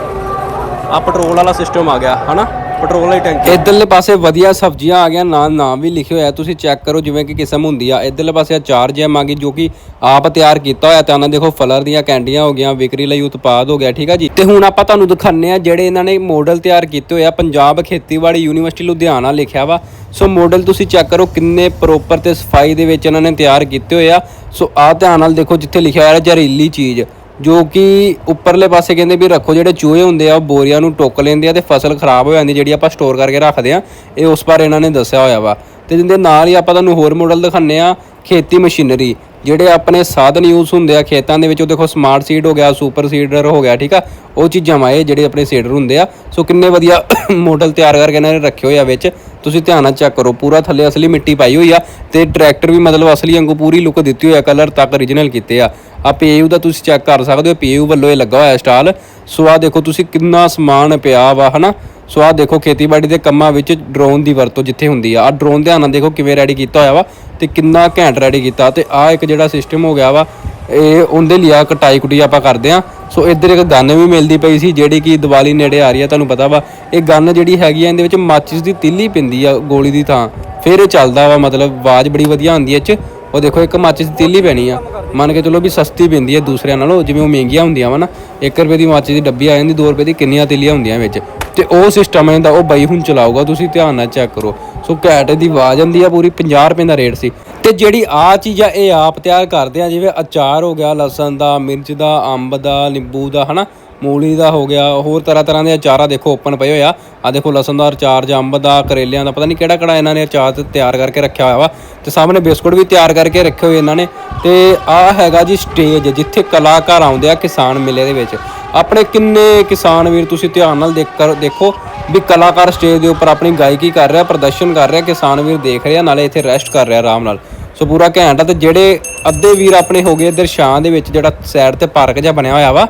ਆ ਪੈਟਰੋਲ ਵਾਲਾ ਸਿਸਟਮ ਆ ਗਿਆ, ਹਨਾ? ਪੈਟਰੋਲ ਵਾਲੀ ਟੈਂਕੀ। ਇਧਰਲੇ ਪਾਸੇ ਵਧੀਆ ਸਬਜ਼ੀਆਂ ਆ ਗਿਆ ਨਾਲ ਨਾਮ ਵੀ ਲਿਖਿਆ ਹੋਇਆ ਤੁਸੀਂ ਚੈੱਕ ਕਰੋ ਜਿਵੇਂ ਕਿ ਕਿਸਮ ਹੁੰਦੀ ਆ। ਇਧਰਲੇ ਪਾਸੇ ਅਚਾਰ ਜੈਮ ਆ ਗਈ ਜੋ ਕਿ ਆਪ ਤਿਆਰ ਕੀਤਾ ਹੋਇਆ। ਤਾਂ ਉਹਨਾਂ ਦੇਖੋ ਫਲਰ ਦੀਆਂ ਕੈਂਡੀਆਂ ਹੋ ਗਈਆਂ, ਵਿਕਰੀ ਲਈ ਉਤਪਾਦ ਹੋ ਗਿਆ, ਠੀਕ ਆ ਜੀ? ਤੇ ਹੁਣ ਆਪਾਂ ਤੁਹਾਨੂੰ ਦਿਖਾਣੇ ਆ ਜਿਹੜੇ ਇਹਨਾਂ ਨੇ ਮਾਡਲ ਤਿਆਰ ਕੀਤੇ ਹੋਏ ਆ। ਪੰਜਾਬ ਖੇਤੀਬਾੜੀ ਯੂਨੀਵਰਸਿਟੀ ਲੁਧਿਆਣਾ ਲਿਖਿਆ ਵਾ। ਸੋ ਮਾਡਲ ਤੁਸੀਂ ਚੈੱਕ ਕਰੋ ਕਿੰਨੇ ਪ੍ਰੋਪਰ ਤੇ ਸਫ਼ਾਈ ਦੇ ਵਿੱਚ ਇਹਨਾਂ ਨੇ ਤਿਆਰ ਕੀਤੇ ਹੋਏ ਆ। ਸੋ ਆਹ ਧਿਆਨ ਨਾਲ ਦੇਖੋ ਜਿੱਥੇ ਲਿਖਿਆ ਹੋਇਆ ਜ਼ਹਿਰੀਲੀ ਚੀਜ਼। ਜੋ ਕਿ ਉੱਪਰਲੇ ਪਾਸੇ ਕਹਿੰਦੇ ਵੀ ਰੱਖੋ, ਜਿਹੜੇ ਚੂਹੇ ਹੁੰਦੇ ਆ, ਉਹ ਬੋਰੀਆਂ ਨੂੰ ਟੁੱਕ ਲੈਂਦੇ ਆ ਤੇ ਫਸਲ ਖਰਾਬ ਹੋ ਜਾਂਦੀ, ਜਿਹੜੀ ਆਪਾਂ ਸਟੋਰ ਕਰਕੇ ਰੱਖਦੇ ਆ, ਇਹ ਉਸ ਬਾਰੇ ਇਹਨਾਂ ਨੇ ਦੱਸਿਆ ਹੋਇਆ ਵਾ। ਤੇ ਜਿੰਦੇ ਨਾਲ ਹੀ ਆਪਾਂ ਤੁਹਾਨੂੰ ਹੋਰ ਮਾਡਲ ਦਿਖਾਣੇ ਆ, ਖੇਤੀ ਮਸ਼ੀਨਰੀ, ਜਿਹੜੇ ਆਪਣੇ ਸਾਧਨ ਯੂਜ਼ ਹੁੰਦੇ ਆ ਖੇਤਾਂ ਦੇ ਵਿੱਚ, ਉਹ ਦੇਖੋ ਸਮਾਰਟ ਸੀਡ ਹੋ ਗਿਆ ਸੁਪਰ ਸੀਡਰ ਹੋ ਗਿਆ, ਠੀਕ ਆ? ਉਹ ਚੀਜ਼ਾਂ ਵਾ ਇਹ ਜਿਹੜੇ ਆਪਣੇ ਸੀਡਰ ਹੁੰਦੇ ਆ। ਸੋ ਕਿੰਨੇ ਵਧੀਆ [coughs] ਮਾਡਲ ਤਿਆਰ ਕਰਕੇ ਇਹਨਾਂ ਨੇ ਰੱਖੇ ਹੋਏ ਆ ਵਿੱਚ। ਤੁਸੀਂ ਧਿਆਨ ਨਾਲ ਚੈੱਕ ਕਰੋ, ਪੂਰਾ ਥੱਲੇ ਅਸਲੀ ਮਿੱਟੀ ਪਾਈ ਹੋਈ ਆ ਤੇ ਟਰੈਕਟਰ ਵੀ ਮਤਲਬ ਅਸਲੀ ਵਾਂਗੂ ਪੂਰੀ ਲੁੱਕ ਦਿੱਤੀ ਹੋਈ ਆ ਕਲਰ ਤੱਕ origignal ਕੀਤੇ ਆ। ਆ ਪੀਯੂ ਦਾ ਤੁਸੀਂ ਚੈੱਕ ਕਰ ਸਕਦੇ ਹੋ, ਪੀਯੂ ਵੱਲੋਂ ਇਹ ਲੱਗਾ ਹੋਇਆ ਸਟਾਲ। ਸੋ ਆ ਦੇਖੋ ਤੁਸੀਂ ਕਿੰਨਾ ਸਮਾਨ ਪਿਆ ਵਾ, ਹਨਾ? ਸੋ ਆ ਦੇਖੋ ਖੇਤੀਬਾੜੀ ਦੇ ਕੰਮਾਂ ਵਿੱਚ ਡਰੋਨ ਦੀ ਵਰਤੋਂ ਜਿੱਥੇ ਹੁੰਦੀ ਆ। ਆ ਡਰੋਨ ਧਿਆਨ ਨਾਲ ਦੇਖੋ ਕਿਵੇਂ ਰੈਡੀ ਕੀਤਾ ਹੋਇਆ ਵਾ ਤੇ ਕਿੰਨਾ ਘੈਂਟ ਰੈਡੀ ਕੀਤਾ। ਤੇ ਆ ਇੱਕ ਜਿਹੜਾ ਸਿਸਟਮ ਹੋ ਗਿਆ ਵਾ, ਇਹ ਉਹਦੇ ਲਈ ਆ ਕਟਾਈ ਕੁਟੀ ਆਪਾਂ ਕਰਦੇ ਆ। ਸੋ ਇੱਧਰ ਇੱਕ ਗੰਨ ਵੀ ਮਿਲਦੀ ਪਈ ਸੀ, ਜਿਹੜੀ ਕਿ ਦੀਵਾਲੀ ਨੇੜੇ ਆ ਰਹੀ ਆ, ਤੁਹਾਨੂੰ ਪਤਾ ਵਾ। ਇਹ ਗੰਨ ਜਿਹੜੀ ਹੈਗੀ ਆ, ਇਹਦੇ ਵਿੱਚ ਮਾਚਿਸ ਦੀ ਤਿੱਲੀ ਪੈਂਦੀ ਆ ਗੋਲੀ ਦੀ ਥਾਂ। ਫਿਰ ਇਹ ਚੱਲਦਾ ਵਾ, ਮਤਲਬ ਆਵਾਜ਼ ਬੜੀ ਵਧੀਆ ਹੁੰਦੀ ਐ ਚ। ਉਹ ਦੇਖੋ, ਇੱਕ ਮਾਚਿਸ ਦੀ ਤੀਲੀ ਪੈਣੀ ਆ। ਮੰਨ ਕੇ ਚਲੋ ਵੀ ਸਸਤੀ ਪੈਂਦੀ ਹੈ ਦੂਸਰਿਆਂ ਨਾਲੋਂ, ਜਿਵੇਂ ਉਹ ਮਹਿੰਗੀਆਂ ਹੁੰਦੀਆਂ ਵਾ ਨਾ 1 ਰੁਪਏ ਦੀ ਮਾਚਿਸ ਦੀ ਡੱਬੀ ਆ ਜਾਂਦੀ 2 ਰੁਪਏ ਦੀ ਕਿੰਨੀਆਂ ਤੀਲੀਆਂ ਹੁੰਦੀਆਂ ਵਿੱਚ। ਤੇ ਉਹ ਸਿਸਟਮ ਇਹਦਾ ਉਹ ਬਾਈ ਹੁਣ ਚਲਾਊਗਾ, ਤੁਸੀਂ ਧਿਆਨ ਨਾਲ ਚੈੱਕ ਕਰੋ। ਸੋ ਘੈਂਟ ਦੀ ਆਵਾਜ਼ ਆਉਂਦੀ ਆ, ਪੂਰੀ 50 ਰੁਪਏ ਦਾ ਰੇਟ ਸੀ। ਤੇ ਜਿਹੜੀ ਆ ਚੀਜ਼ ਆ, ਇਹ ਆਪ ਤਿਆਰ ਕਰਦੇ ਆ, ਜਿਵੇਂ ਅਚਾਰ ਹੋ ਗਿਆ, ਲਸਣ ਦਾ, ਮਿਰਚ ਦਾ, ਅੰਬ ਦਾ, ਨਿੰਬੂ ਦਾ, ਹਨਾ? ਮੂਲੀ ਦਾ ਹੋ ਗਿਆ, ਹੋਰ ਤਰ੍ਹਾਂ ਤਰ੍ਹਾਂ ਦੇ ਅਚਾਰਾ ਦੇਖੋ ਓਪਨ ਪਏ ਹੋਏ ਆ। ਦੇਖੋ ਲਸਣ ਦਾ ਅਚਾਰ ਜਾਂ ਅੰਬ ਦਾ, ਕਰੇਲਿਆਂ ਦਾ, ਪਤਾ ਨਹੀਂ ਕਿਹੜਾ ਕਿਹੜਾ ਇਹਨਾਂ ਨੇ ਅਚਾਰ ਤਿਆਰ ਕਰਕੇ ਰੱਖਿਆ ਹੋਇਆ ਵਾ। ਤੇ ਸਾਹਮਣੇ ਬਿਸਕੁਟ ਵੀ ਤਿਆਰ ਕਰਕੇ ਰੱਖੇ ਹੋਏ ਇਹਨਾਂ ਨੇ। ਤੇ ਆ ਹੈਗਾ ਜੀ ਸਟੇਜ ਜਿੱਥੇ ਕਲਾਕਾਰ ਆਉਂਦੇ ਆ ਕਿਸਾਨ ਮੇਲੇ ਦੇ ਵਿੱਚ। ਆਪਣੇ ਕਿੰਨੇ ਕਿਸਾਨ ਵੀਰ ਤੁਸੀਂ ਧਿਆਨ ਨਾਲ ਦੇਖ ਕਰ, ਦੇਖੋ ਵੀ ਕਲਾਕਾਰ ਸਟੇਜ ਦੇ ਉੱਪਰ ਆਪਣੀ ਗਾਇਕੀ ਕਰ ਰਿਹਾ, ਪ੍ਰਦਰਸ਼ਨ ਕਰ ਰਿਹਾ, ਕਿਸਾਨ ਵੀਰ ਦੇਖ ਰਿਹਾ, ਨਾਲੇ ਇੱਥੇ ਰੈਸਟ ਕਰ ਰਿਹਾ ਆਰਾਮ ਨਾਲ। ਸੋ ਪੂਰਾ ਘੈਂਟ ਆ ਤੇ ਜਿਹੜੇ ਅੱਧੇ ਵੀਰ ਆਪਣੇ ਹੋ ਗਏ ਇੱਧਰ ਸ਼ਾਂ ਦੇ ਵਿੱਚ ਜਿਹੜਾ ਸਾਈਡ ਤੇ ਪਾਰਕ ਜਿਹਾ ਬਣਿਆ ਹੋਇਆ ਵਾ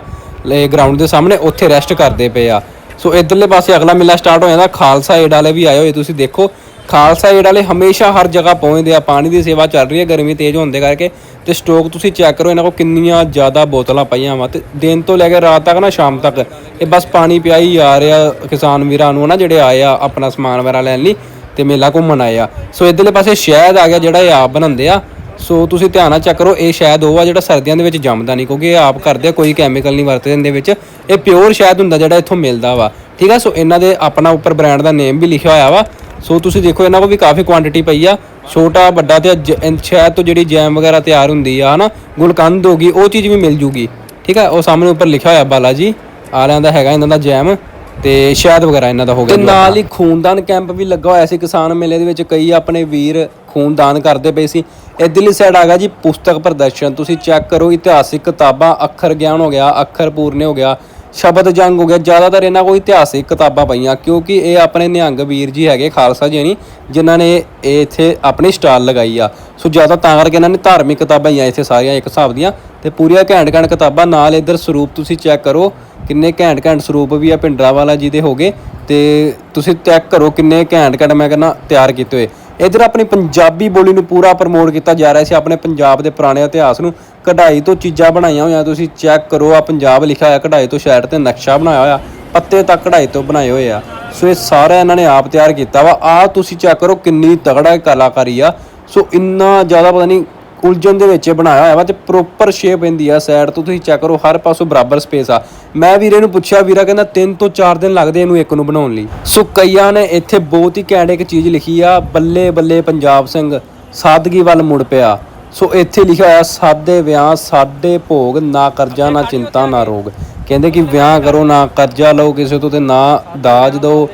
ਗਰਾਊਂਡ ਦੇ ਸਾਹਮਣੇ, ਉੱਥੇ ਰੈਸਟ ਕਰਦੇ ਪਏ ਆ। ਸੋ ਇਧਰਲੇ ਪਾਸੇ ਅਗਲਾ ਮੇਲਾ ਸਟਾਰਟ ਹੋ ਜਾਂਦਾ। ਖਾਲਸਾ ਏਡ ਵਾਲੇ ਵੀ ਆਏ ਹੋਏ, ਤੁਸੀਂ ਦੇਖੋ। ਖਾਲਸਾ ਏਡ ਵਾਲੇ ਹਮੇਸ਼ਾ ਹਰ ਜਗ੍ਹਾ ਪਹੁੰਚਦੇ ਆ। ਪਾਣੀ ਦੀ ਸੇਵਾ ਚੱਲ ਰਹੀ ਹੈ, ਗਰਮੀ ਤੇਜ਼ ਹੋਣ ਦੇ ਕਰਕੇ। ਤੇ ਸਟੋਕ ਤੁਸੀਂ ਚੈੱਕ ਕਰੋ, ਇਹਨਾਂ ਕੋਲ ਕਿੰਨੀਆਂ ਜ਼ਿਆਦਾ ਬੋਤਲਾਂ ਪਈਆਂ ਵਾ। ਤੇ ਦਿਨ ਤੋਂ ਲੈ ਕੇ ਰਾਤ ਤੱਕ ਨਾ, ਸ਼ਾਮ ਤੱਕ, ਇਹ ਬਸ ਪਾਣੀ ਪਿਆ ਹੀ ਆ ਰਿਹਾ ਕਿਸਾਨ ਵੀਰਾਂ ਨੂੰ ਨਾ, ਜਿਹੜੇ ਆਏ ਆ ਆਪਣਾ ਸਮਾਨ ਵਗੈਰਾ ਲੈਣ ਲਈ ਤੇ ਮੇਲਾ ਘੁੰਮਣ ਆਏ ਆ। ਸੋ ਇਧਰਲੇ ਪਾਸੇ ਸ਼ਹਿਦ ਆ ਗਿਆ, ਜਿਹੜਾ ਇਹ ਆਪ ਬਣਾਉਂਦੇ ਆ। ਸੋ ਤੁਸੀਂ ਧਿਆਨ ਨਾਲ ਚੈੱਕ ਕਰੋ, ਇਹ ਸ਼ਾਇਦ ਉਹ ਆ ਜਿਹੜਾ ਸਰਦੀਆਂ ਦੇ ਵਿੱਚ ਜੰਮਦਾ ਨਹੀਂ, ਕਿਉਂਕਿ ਇਹ ਆਪ ਕਰਦੇ ਆ, ਕੋਈ ਕੈਮੀਕਲ ਨਹੀਂ ਵਰਤਦੇ ਇਹਦੇ ਵਿੱਚ। ਇਹ ਪਿਓਰ ਸ਼ਾਇਦ ਹੁੰਦਾ ਜਿਹੜਾ ਇੱਥੋਂ ਮਿਲਦਾ ਵਾ। ਠੀਕ ਆ, ਸੋ ਇਹਨਾਂ ਦੇ ਆਪਣਾ ਉੱਪਰ ਬ੍ਰਾਂਡ ਦਾ ਨੇਮ ਵੀ ਲਿਖਿਆ ਹੋਇਆ ਵਾ। ਸੋ ਤੁਸੀਂ ਦੇਖੋ, ਇਹਨਾਂ ਕੋਲ ਵੀ ਕਾਫੀ ਕੁਆਂਟੀਟੀ ਪਈ ਆ। ਛੋਟਾ, ਵੱਡਾ ਤੇ ਜ- ਇਨ- ਤੋਂ ਜਿਹੜੀ ਜੈਮ ਵਗੈਰਾ ਤਿਆਰ ਹੁੰਦੀ ਆ, ਹਨਾ? ਗੁਲਕੰਦ ਹੋਗੀ ਉਹ ਚੀਜ਼ ਵੀ ਮਿਲ ਜੂਗੀ। ਠੀਕ ਆ, ਉਹ ਸਾਹਮਣੇ ਉੱਪਰ ਲਿਖਿਆ ਹੋਇਆ ਬਾਲਾ ਜੀ। ਆਲਿਆਂ ਦਾ ਹੈਗਾ ਇਹਨਾਂ ਦਾ ਜੈਮ ਤੇ ਸ਼ਾਇਦ ਵਗੈਰਾ ਇਹਨਾਂ ਦਾ ਹੋ ਗਿਆ ਤੇ ਨਾਲ ਹੀ ਖੂਨਦਾਨ ਕੈਂਪ ਵੀ ਲੱਗਾ ਹੋਇਆ ਸੀ ਕਿਸਾਨ ਮੇਲੇ ਦੇ ਵਿੱਚ। ਕਈ ਆਪਣੇ ਵੀਰ ਖੂਨਦਾਨ ਕਰਦੇ ਪਏ ਸੀ। ਇਧਰਲੀ ਸਾਈਡ ਆ ਗਿਆ ਜੀ ਪੁਸਤਕ ਪ੍ਰਦਰਸ਼ਨ। ਤੁਸੀਂ ਚੈੱਕ ਕਰੋ ਇਤਿਹਾਸਿਕ ਕਿਤਾਬਾਂ ਅੱਖਰ ਗਿਆਨ ਹੋ ਗਿਆ ਅੱਖਰ ਪੂਰਨੇ ਹੋ ਗਿਆ। ਸ਼ਬਦ ਜੰਗ ਹੋ ਗਿਆ। ਜ਼ਿਆਦਾਤਰ ਇਹਨਾਂ ਕੋਲ ਇਤਿਹਾਸਿਕ ਕਿਤਾਬਾਂ ਪਈਆਂ, ਕਿਉਂਕਿ ਇਹ ਆਪਣੇ ਨਿਹੰਗ ਵੀਰ ਜੀ ਹੈਗੇ, ਖਾਲਸਾ ਜੀ ਨਹੀਂ, ਜਿਨ੍ਹਾਂ ਨੇ ਇਹ ਇੱਥੇ ਆਪਣੀ ਸਟਾਲ ਲਗਾਈ ਆ। ਸੋ ਜ਼ਿਆਦਾ ਤਾਂ ਕਰਕੇ ਇਹਨਾਂ ਨੇ ਧਾਰਮਿਕ ਕਿਤਾਬਾਂ ਹੀ ਆ ਇੱਥੇ ਸਾਰੀਆਂ ਇੱਕ ਹਿਸਾਬ ਦੀਆਂ, ਤੇ ਪੂਰੀਆਂ ਘੈਂਟ ਘੈਂਟ ਕਿਤਾਬਾਂ ਨਾਲ ਇੱਧਰ ਸਰੂਪ ਤੁਸੀਂ ਚੈੱਕ ਕਰੋ, ਕਿੰਨੇ ਘੈਂਟ ਘੈਂਟ ਸਰੂਪ ਵੀ ਆ ਭਿੰਡਰਾ ਵਾਲਾ ਜੀ ਦੇ ਹੋਗੇ ਤੇ ਤੁਸੀਂ ਚੈੱਕ ਕਰੋ ਕਿੰਨੇ ਘੈਂਟ ਘੈਂਟ ਮੈਂ ਕਹਿੰਦਾ ਤਿਆਰ ਕੀਤੇ ਹੋਏ। ਇਧਰ ਆਪਣੀ ਪੰਜਾਬੀ ਬੋਲੀ ਨੂੰ ਪੂਰਾ ਪ੍ਰਮੋਟ ਕੀਤਾ ਜਾ ਰਿਹਾ ਸੀ, ਆਪਣੇ ਪੰਜਾਬ ਦੇ ਪੁਰਾਣੇ ਇਤਿਹਾਸ ਨੂੰ। ਕਢਾਈ ਤੋਂ ਚੀਜ਼ਾਂ ਬਣਾਈਆਂ ਹੋਈਆਂ, ਤੁਸੀਂ ਚੈੱਕ ਕਰੋ ਆ ਪੰਜਾਬ ਲਿਖਿਆ ਹੋਇਆ, ਕਢਾਈ ਤੋਂ ਸ਼ਹਿਰ ਤੇ ਨਕਸ਼ਾ ਬਣਾਇਆ ਹੋਇਆ, ਪੱਤੇ ਤੱਕ ਕਢਾਈ ਤੋਂ ਬਣਾਏ ਹੋਏ ਆ। ਸੋ ਇਹ ਸਾਰਾ ਇਹਨਾਂ ਨੇ ਆਪ ਤਿਆਰ ਕੀਤਾ ਵਾ। ਆ ਤੁਸੀਂ ਚੈੱਕ ਕਰੋ ਕਿੰਨੀ ਤਗੜਾ ਕਲਾਕਾਰੀ ਆ। ਸੋ ਇੰਨਾ ਜ਼ਿਆਦਾ ਪਤਾ ਨਹੀਂ ਉਲਝਣ ਦੇ ਵਿੱਚ ਬਣਾਇਆ ਹੋਇਆ ਵਾ ਤੇ ਪ੍ਰੋਪਰ ਸ਼ੇਪ ਇਹਦੀ ਆ ਸਾਈਡ ਤੋਂ ਤੁਸੀਂ ਚੈੱਕ ਕਰੋ, ਹਰ ਪਾਸੋਂ ਬਰਾਬਰ ਸਪੇਸ ਆ। ਮੈਂ ਵੀਰੇ ਨੂੰ ਪੁੱਛਿਆ, ਵੀਰਾ ਕਹਿੰਦਾ 3 ਤੋਂ 4 ਦਿਨ ਲੱਗਦੇ ਇਹਨੂੰ ਇੱਕ ਨੂੰ ਬਣਾਉਣ ਲਈ। ਸੋ ਕਈਆਂ ਨੇ ਇੱਥੇ ਬਹੁਤ ਹੀ ਘੈਂਟ ਇੱਕ ਚੀਜ਼ ਲਿਖੀ ਆ, ਬੱਲੇ ਬੱਲੇ ਪੰਜਾਬ ਸਿੰਘ, ਸਾਦਗੀ ਵੱਲ ਮੁੜ ਪਿਆ। ਸੋ ਇੱਥੇ ਲਿਖਿਆ ਹੋਇਆ, ਸਾਦੇ ਵਿਆਹ, ਸਾਦੇ ਭੋਗ, ਨਾ ਕਰਜ਼ਾ, ਨਾ ਚਿੰਤਾ, ਨਾ ਰੋਗ। ਕਹਿੰਦੇ ਕਿ ਵਿਆਹ ਕਰੋ, ਨਾ ਕਰਜ਼ਾ ਲਓ ਕਿਸੇ ਤੋਂ ਤੇ ਨਾ ਦਾਜ ਦਿਓ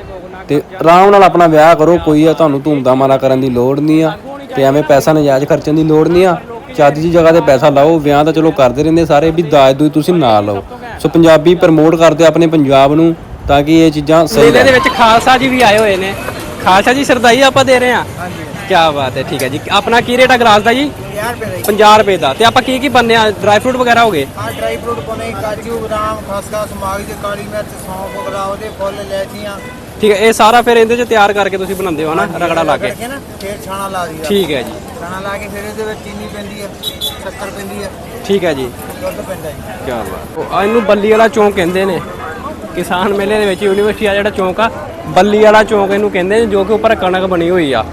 ਤੇ ਆਰਾਮ ਨਾਲ ਆਪਣਾ ਵਿਆਹ ਕਰੋ, ਕੋਈ ਆ ਤੁਹਾਨੂੰ ਧੂਮਧਾਮ ਨਾਲ ਕਰਨ ਦੀ ਲੋੜ ਨਹੀਂ ਆ। ਤੇ ਐਵੇਂ ਪੈਸਾ ਨਜਾਇਜ਼ ਖਰਚਣ ਦੀ ਲੋੜ ਨਹੀਂ ਆ। ਚੱਜ ਦੀ ਜਗ੍ਹਾ ਤੇ ਪੈਸਾ ਲਾਓ ਵਿਆਹ ਤਾਂ ਚਲੋ ਕਰਦੇ ਰਹਿੰਦੇ ਸਾਰੇ ਵੀ ਦਾਜ ਦੂਜ ਤੁਸੀਂ ਨਾ ਲਓ। ਸੋ ਪੰਜਾਬੀ ਪ੍ਰਮੋਟ ਕਰਦੇ ਆਪਣੇ ਪੰਜਾਬ ਨੂੰ ਤਾਂ ਕਿ ਇਹ ਚੀਜ਼ਾਂ ਸਹੀ ਮੇਲੇ ਦੇ ਵਿੱਚ ਖਾਲਸਾ ਜੀ ਵੀ ਆਏ ਹੋਏ ਨੇ। ਖਾਲਸਾ ਜੀ ਸਰਦਾਈ ਆਪਾਂ ਦੇ ਰਹੇ ਹਾਂ ਕੀ ਬਾਤ ਹੈ ਠੀਕ ਹੈ ਜੀ। ਆਪਣਾ ਕੀ ਰੇਟ ਆ ਗਲਾਸ ਦਾ ਜੀ? 50 ਰੁਪਏ ਦਾ ਤੇ ਆਪਾਂ ਕੀ ਕੀ ਬੰਨੇ ਆ? ਡਰਾਈ ਫਰੂਟ ਵਗੈਰਾ ਹੋ ਗਏ? ਹਾਂ ਡਰਾਈ ਫਰੂਟ ਪਾਉਣੇ ਕਾਜੂ ਬਦਾਮ ਖਸਖਸ ਮਗਜ ਕਾਲੀ ਮਿਰਚ ਸੌਂਫ ਵਗੈਰਾ ਉਹਦੇ ਫੁੱਲ ਲੈਚੀਆਂ ਠੀਕ ਹੈ ਇਹ ਸਾਰਾ ਫਿਰ ਇਹਦੇ ਚ ਤਿਆਰ ਕਰਕੇ ਤੁਸੀਂ ਬਣਾਉਂਦੇ ਹੋ ਨਾ ਰਗੜਾ ਲਾ ਕੇ। ਨਾ ਫੇਰ ਛਾਣਾ ਲਾ ਦਈਦਾ। ਠੀਕ ਹੈ ਜੀ। ਛਾਣਾ ਲਾ ਕੇ ਫਿਰ ਇਹਦੇ ਵਿੱਚ ਚੀਨੀ ਪੈਂਦੀ ਹੈ ਸ਼ੱਕਰ ਪੈਂਦੀ ਹੈ। ਠੀਕ ਹੈ ਜੀ। ਦੁੱਧ ਪੈਂਦਾ ਜੀ। ਕੀ ਬਾਤ। ਆ ਇਹਨੂੰ ਬੱਲੀ ਵਾਲਾ ਚੌਂਕ ਕਹਿੰਦੇ ਨੇ। ਕਿਸਾਨ ਮੇਲੇ ਦੇ ਵਿੱਚ ਯੂਨੀਵਰਸਿਟੀ ਆ ਜਿਹੜਾ ਚੌਂਕ ਆ ਬੱਲੀ ਵਾਲਾ ਚੌਂਕ ਇਹਨੂੰ ਕਹਿੰਦੇ ਨੇ ਜੋ ਕਿ ਉੱਪਰ ਕਣਕ ਬਣੀ ਹੋਈ ਆ।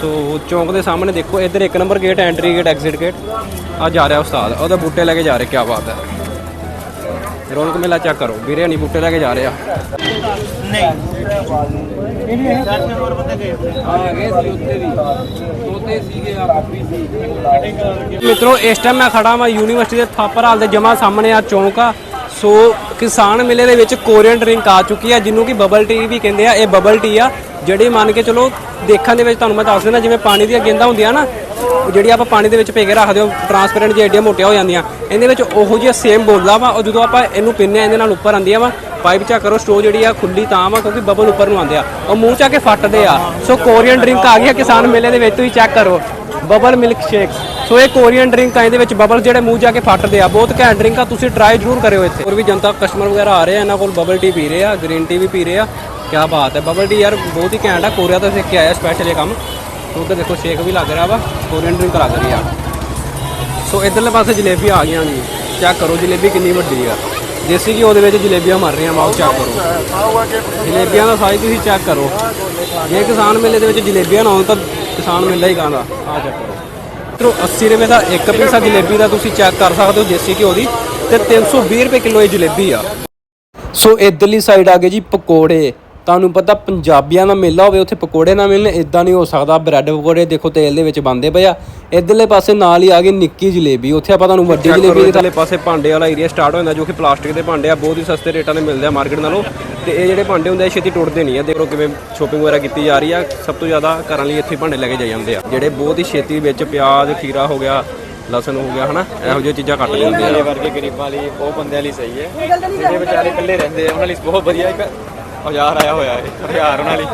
ਸੋ ਚੌਂਕ ਦੇ ਸਾਹਮਣੇ ਦੇਖੋ ਇੱਧਰ ਇੱਕ number gate entry gate exit gate ਆ ਜਾ ਰਿਹਾ ਉਸਤਾਦ ਉਹਦੇ ਬੂਟੇ ਲੈ ਕੇ ਜਾ ਰਹੇ ਕੀ ਬਾਤ ਹੈ। ਰੌਣਕ ਮੇਲਾ ਚੈੱਕ ਕਰੋ ਵੀਰੇ ਨਹੀਂ ਬੂਟੇ ਲੈ ਕੇ ਜਾ ਰਹੇ। ਆ ਮਿੱਤਰੋ ਇਸ ਟਾਈਮ ਮੈਂ ਖੜਾ ਹਾਂ ਯੂਨੀਵਰਸਿਟੀ ਦੇ ਥਾਪਰ ਹਾਲ ਦੇ ਜਮਾ ਸਾਹਮਣੇ ਆ ਚੌਂਕ। ਆ ਸੋ ਕਿਸਾਨ ਮੇਲੇ ਦੇ ਵਿੱਚ ਕੋਰੀਅਨ ਡਰਿੰਕ ਆ ਚੁੱਕੀ ਆ ਜਿਹਨੂੰ ਕਿ ਬਬਲ ਟੀ ਵੀ ਕਹਿੰਦੇ ਆ। ਇਹ ਬਬਲ ਟੀ ਆ ਜਿਹੜੀ ਮੰਨ ਕੇ ਚਲੋ ਦੇਖਣ ਦੇ ਵਿੱਚ ਤੁਹਾਨੂੰ ਮੈਂ ਦੱਸ ਦਿੰਦਾ ਜਿਵੇਂ ਪਾਣੀ ਦੀਆਂ ਗੇਂਦਾਂ ਹੁੰਦੀਆਂ ਨਾ ਜਿਹੜੀ ਆਪਾਂ ਪਾਣੀ ਦੇ ਵਿੱਚ ਭੇ ਕੇ ਰੱਖਦੇ ਹੋ ਟਰਾਂਸਪੇਰੈਂਟ ਜਿਹੀ ਏਡੀਆਂ ਮੋਟੀਆਂ ਹੋ ਜਾਂਦੀਆਂ। ਇਹਦੇ ਵਿੱਚ ਉਹੋ ਜਿਹਾ ਸੇਮ ਬੋਲਦਾ ਵਾ, ਉਹ ਜਦੋਂ ਆਪਾਂ ਇਹਨੂੰ ਪੀਂਦੇ ਆ, ਇਹਦੇ ਨਾਲ ਉੱਪਰ ਆਉਂਦੀਆਂ ਵਾ ਪਾਈਪ ਚਾ ਕਰੋ ਸਟੋ ਜਿਹੜੀ ਆ, ਖੁੱਲੀ ਤਾਂ ਵਾ, ਕਿਉਂਕਿ ਬਬਲ ਉੱਪਰ ਨੂੰ ਆਉਂਦੇ ਆ। ਉਹ ਮੂੰਹ ਚਾ ਕੇ ਫੱਟਦੇ ਆ। ਸੋ ਕੋਰੀਅਨ ਡਰਿੰਕ ਆ ਗਈ ਆ, ਕਿਸਾਨ ਮੇਲੇ ਦੇ ਵਿੱਚ, ਤੁਸੀਂ ਚੈੱਕ ਕਰੋ। ਬਬਲ ਮਿਲਕ ਸ਼ੇਕ ਸੋ ਇਹ ਕੋਰੀਅਨ ਡਰਿੰਕ ਆ, ਇਹਦੇ ਵਿੱਚ ਬਬਲ ਜਿਹੜੇ ਮੂੰਹ ਜਾ ਕੇ ਫੱਟਦੇ ਆ। ਬਹੁਤ ਘੈਂਟ ਡਰਿੰਕ ਆ, ਤੁਸੀਂ ਟਰਾਈ ਜ਼ਰੂਰ ਕਰਿਓ ਇੱਥੇ। ਹੋਰ ਵੀ ਜਨਤਾ ਕਸਟਮਰ ਵਗੈਰਾ ਆ ਰਹੇ ਆ, ਇਹਨਾਂ ਕੋਲ ਬਬਲ ਟੀ ਪੀ ਰਹੇ ਆ ਗ੍ਰੀਨ ਟੀ ਵੀ ਪੀ ਰਹੇ ਆ। ਕੀ ਬਾਤ ਹੈ ਬਬਲ ਟੀ ਯਾਰ, ਬਹੁਤ ਹੀ ਘੈਂਟ ਆ ਕੋਰੀਆ ਤੋਂ ਸਿੱਖ ਕੇ ਆਇਆ ਸਪੈਸ਼ਲ ਇਹ ਕੰਮ। ਉੱਧਰ ਦੇਖੋ ਸ਼ੇਕ ਵੀ ਲੱਗ ਰਿਹਾ ਵਾ, ਕੋਰੀਅਨ ਡਰਿੰਕ ਲੱਗ ਰਹੀ ਆ। ਸੋ ਇਧਰਲੇ ਪਾਸੇ ਜਲੇਬੀ ਆ ਗਈਆਂ ਜੀ। ਚੈੱਕ ਕਰੋ ਜਲੇਬੀ ਕਿੰਨੀ ਵੱਡੀ ਆ। ਦੇਸੀ ਘਿਓ ਦੇ ਵਿੱਚ ਜਲੇਬੀਆਂ ਮਰ ਰਹੀਆਂ, ਮਾਓ ਚੈੱਕ ਕਰੋ। ਜਲੇਬੀਆਂ ਦਾ ਸਾਈਜ਼ ਤੁਸੀਂ ਚੈੱਕ ਕਰੋ। ਜੇ ਕਿਸਾਨ ਮੇਲੇ ਦੇ ਵਿੱਚ ਜਲੇਬੀਆਂ ਨਾ ਹੋਣ ਤਾਂ ਕਿਸਾਨ ਮੇਲਾ ਹੀ ਕਾਂਦਾ ਆ ਚੈੱਕ ਕਰੋ। ਮਿੱਤਰੋ 80 ਰੁਪਏ ਦਾ ਇੱਕ ਪੀਸਾ ਜਲੇਬੀ ਦਾ, ਤੁਸੀਂ ਚੈੱਕ ਕਰ ਸਕਦੇ ਹੋ ਦੇਸੀ ਘਿਓ ਦੀ ਤੇ 320 ਰੁਪਏ ਕਿਲੋ ਇਹ ਜਲੇਬੀ ਆ। ਸੋ ਇਧਰਲੀ ਸਾਈਡ ਆ ਗਏ ਜੀ ਪਕੌੜੇ। ਤੁਹਾਨੂੰ ਪਤਾ ਪੰਜਾਬੀਆਂ ਦਾ ਮੇਲਾ ਹੋਵੇ ਉੱਥੇ ਪਕੌੜੇ ਨਾ ਮਿਲਣ ਇਦਾਂ ਨਹੀਂ ਹੋ ਸਕਦਾ। ਬ੍ਰੈਡ ਪਕੌੜੇ ਦੇਖੋ ਤੇਲ ਦੇ ਵਿੱਚ ਬੰਦੇ ਪਏ ਆ। ਇਧਰਲੇ ਪਾਸੇ ਨਾਲ ਹੀ ਆ ਗਈ ਨਿੱਕੀ ਜਲੇਬੀ। ਉੱਥੇ ਆਪਾਂ ਤੁਹਾਨੂੰ ਵੱਡੀ ਜਲੇਬੀ ਦੇ ਇਧਰਲੇ ਪਾਸੇ ਭਾਂਡੇ ਵਾਲਾ ਏਰੀਆ ਸਟਾਰਟ ਹੋ ਜਾਂਦਾ ਜੋ ਕਿ ਪਲਾਸਟਿਕ ਦੇ ਭਾਂਡੇ ਆ ਬਹੁਤ ਹੀ ਸਸਤੇ ਰੇਟਾਂ ਦੇ ਮਿਲਦੇ ਆ ਮਾਰਕੀਟ ਨਾਲੋਂ। ਤੇ ਇਹ ਜਿਹੜੇ ਭਾਂਡੇ ਹੁੰਦੇ ਆ ਛੇਤੀ ਟੁੱਟਦੇ ਨਹੀਂ ਆ। ਦੇਖੋ ਕਿਵੇਂ ਸ਼ੋਪਿੰਗ ਵਗੈਰਾ ਕੀਤੀ ਜਾ ਰਹੀ ਆ। ਸਭ ਤੋਂ ਜ਼ਿਆਦਾ ਘਰਾਂ ਲਈ ਇੱਥੇ ਭਾਂਡੇ ਲੈ ਕੇ ਜਾਈ ਜਾਂਦੇ ਆ। ਜਿਹੜੇ ਬਹੁਤ ਹੀ ਛੇਤੀ ਵਿੱਚ ਪਿਆਜ਼ ਖੀਰਾ ਹੋ ਗਿਆ ਲਸਣ ਹੋ ਗਿਆ ਹਨਾ? ਇਹੋ ਜਿਹੀਆਂ ਚੀਜ਼ਾਂ ਕੱਟ ਦਿੰਦੇ ਆ। ਵਰਗੇ ਗਰੀਬਾਂ ਲਈ ਬਹੁਤ ਬੰਦਿਆਂ ਲਈ ਸਹੀ ਹੈ। ਜਿਹੜੇ ਵਿਚਾਰੇ ਇਕੱਲੇ ਰਹਿੰਦੇ ਆ ਉਹਨਾਂ ਲਈ ਬਹੁਤ ਵਧੀਆ ਇੱਕ ਔਜ਼ਾਰ ਆਇਆ ਹੋਇਆ ਹੈ ਹਥਿਆਰ ਉਹਨਾਂ ਲਈ।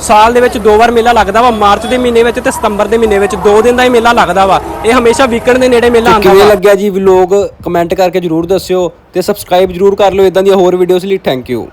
ਸਾਲ ਦੇ ਵਿੱਚ ਦੋ ਵਾਰ ਮੇਲਾ ਲੱਗਦਾ ਵਾ ਮਾਰਚ ਦੇ ਮਹੀਨੇ ਵਿੱਚ ਤੇ ਸਤੰਬਰ ਦੇ ਮਹੀਨੇ ਵਿੱਚ। ਦੋ ਦਿਨ ਦਾ ਹੀ ਮੇਲਾ ਲੱਗਦਾ ਵਾ। ਇਹ ਹਮੇਸ਼ਾ ਵੀਕਐਂਡ ਦੇ ਨੇੜੇ ਮੇਲਾ ਆਉਂਦਾ ਕਿਵੇਂ ਵਾ ਲੱਗਿਆ ਜੀ? ਵਲੌਗ ਕਮੈਂਟ ਕਰਕੇ ਜਰੂਰ ਦੱਸਿਓ ਤੇ ਸਬਸਕ੍ਰਾਈਬ ਜਰੂਰ ਕਰ ਲਿਓ। ਇਦਾਂ ਦੀਆਂ ਹੋਰ ਵੀਡੀਓਜ਼ ਲਈ ਥੈਂਕ ਯੂ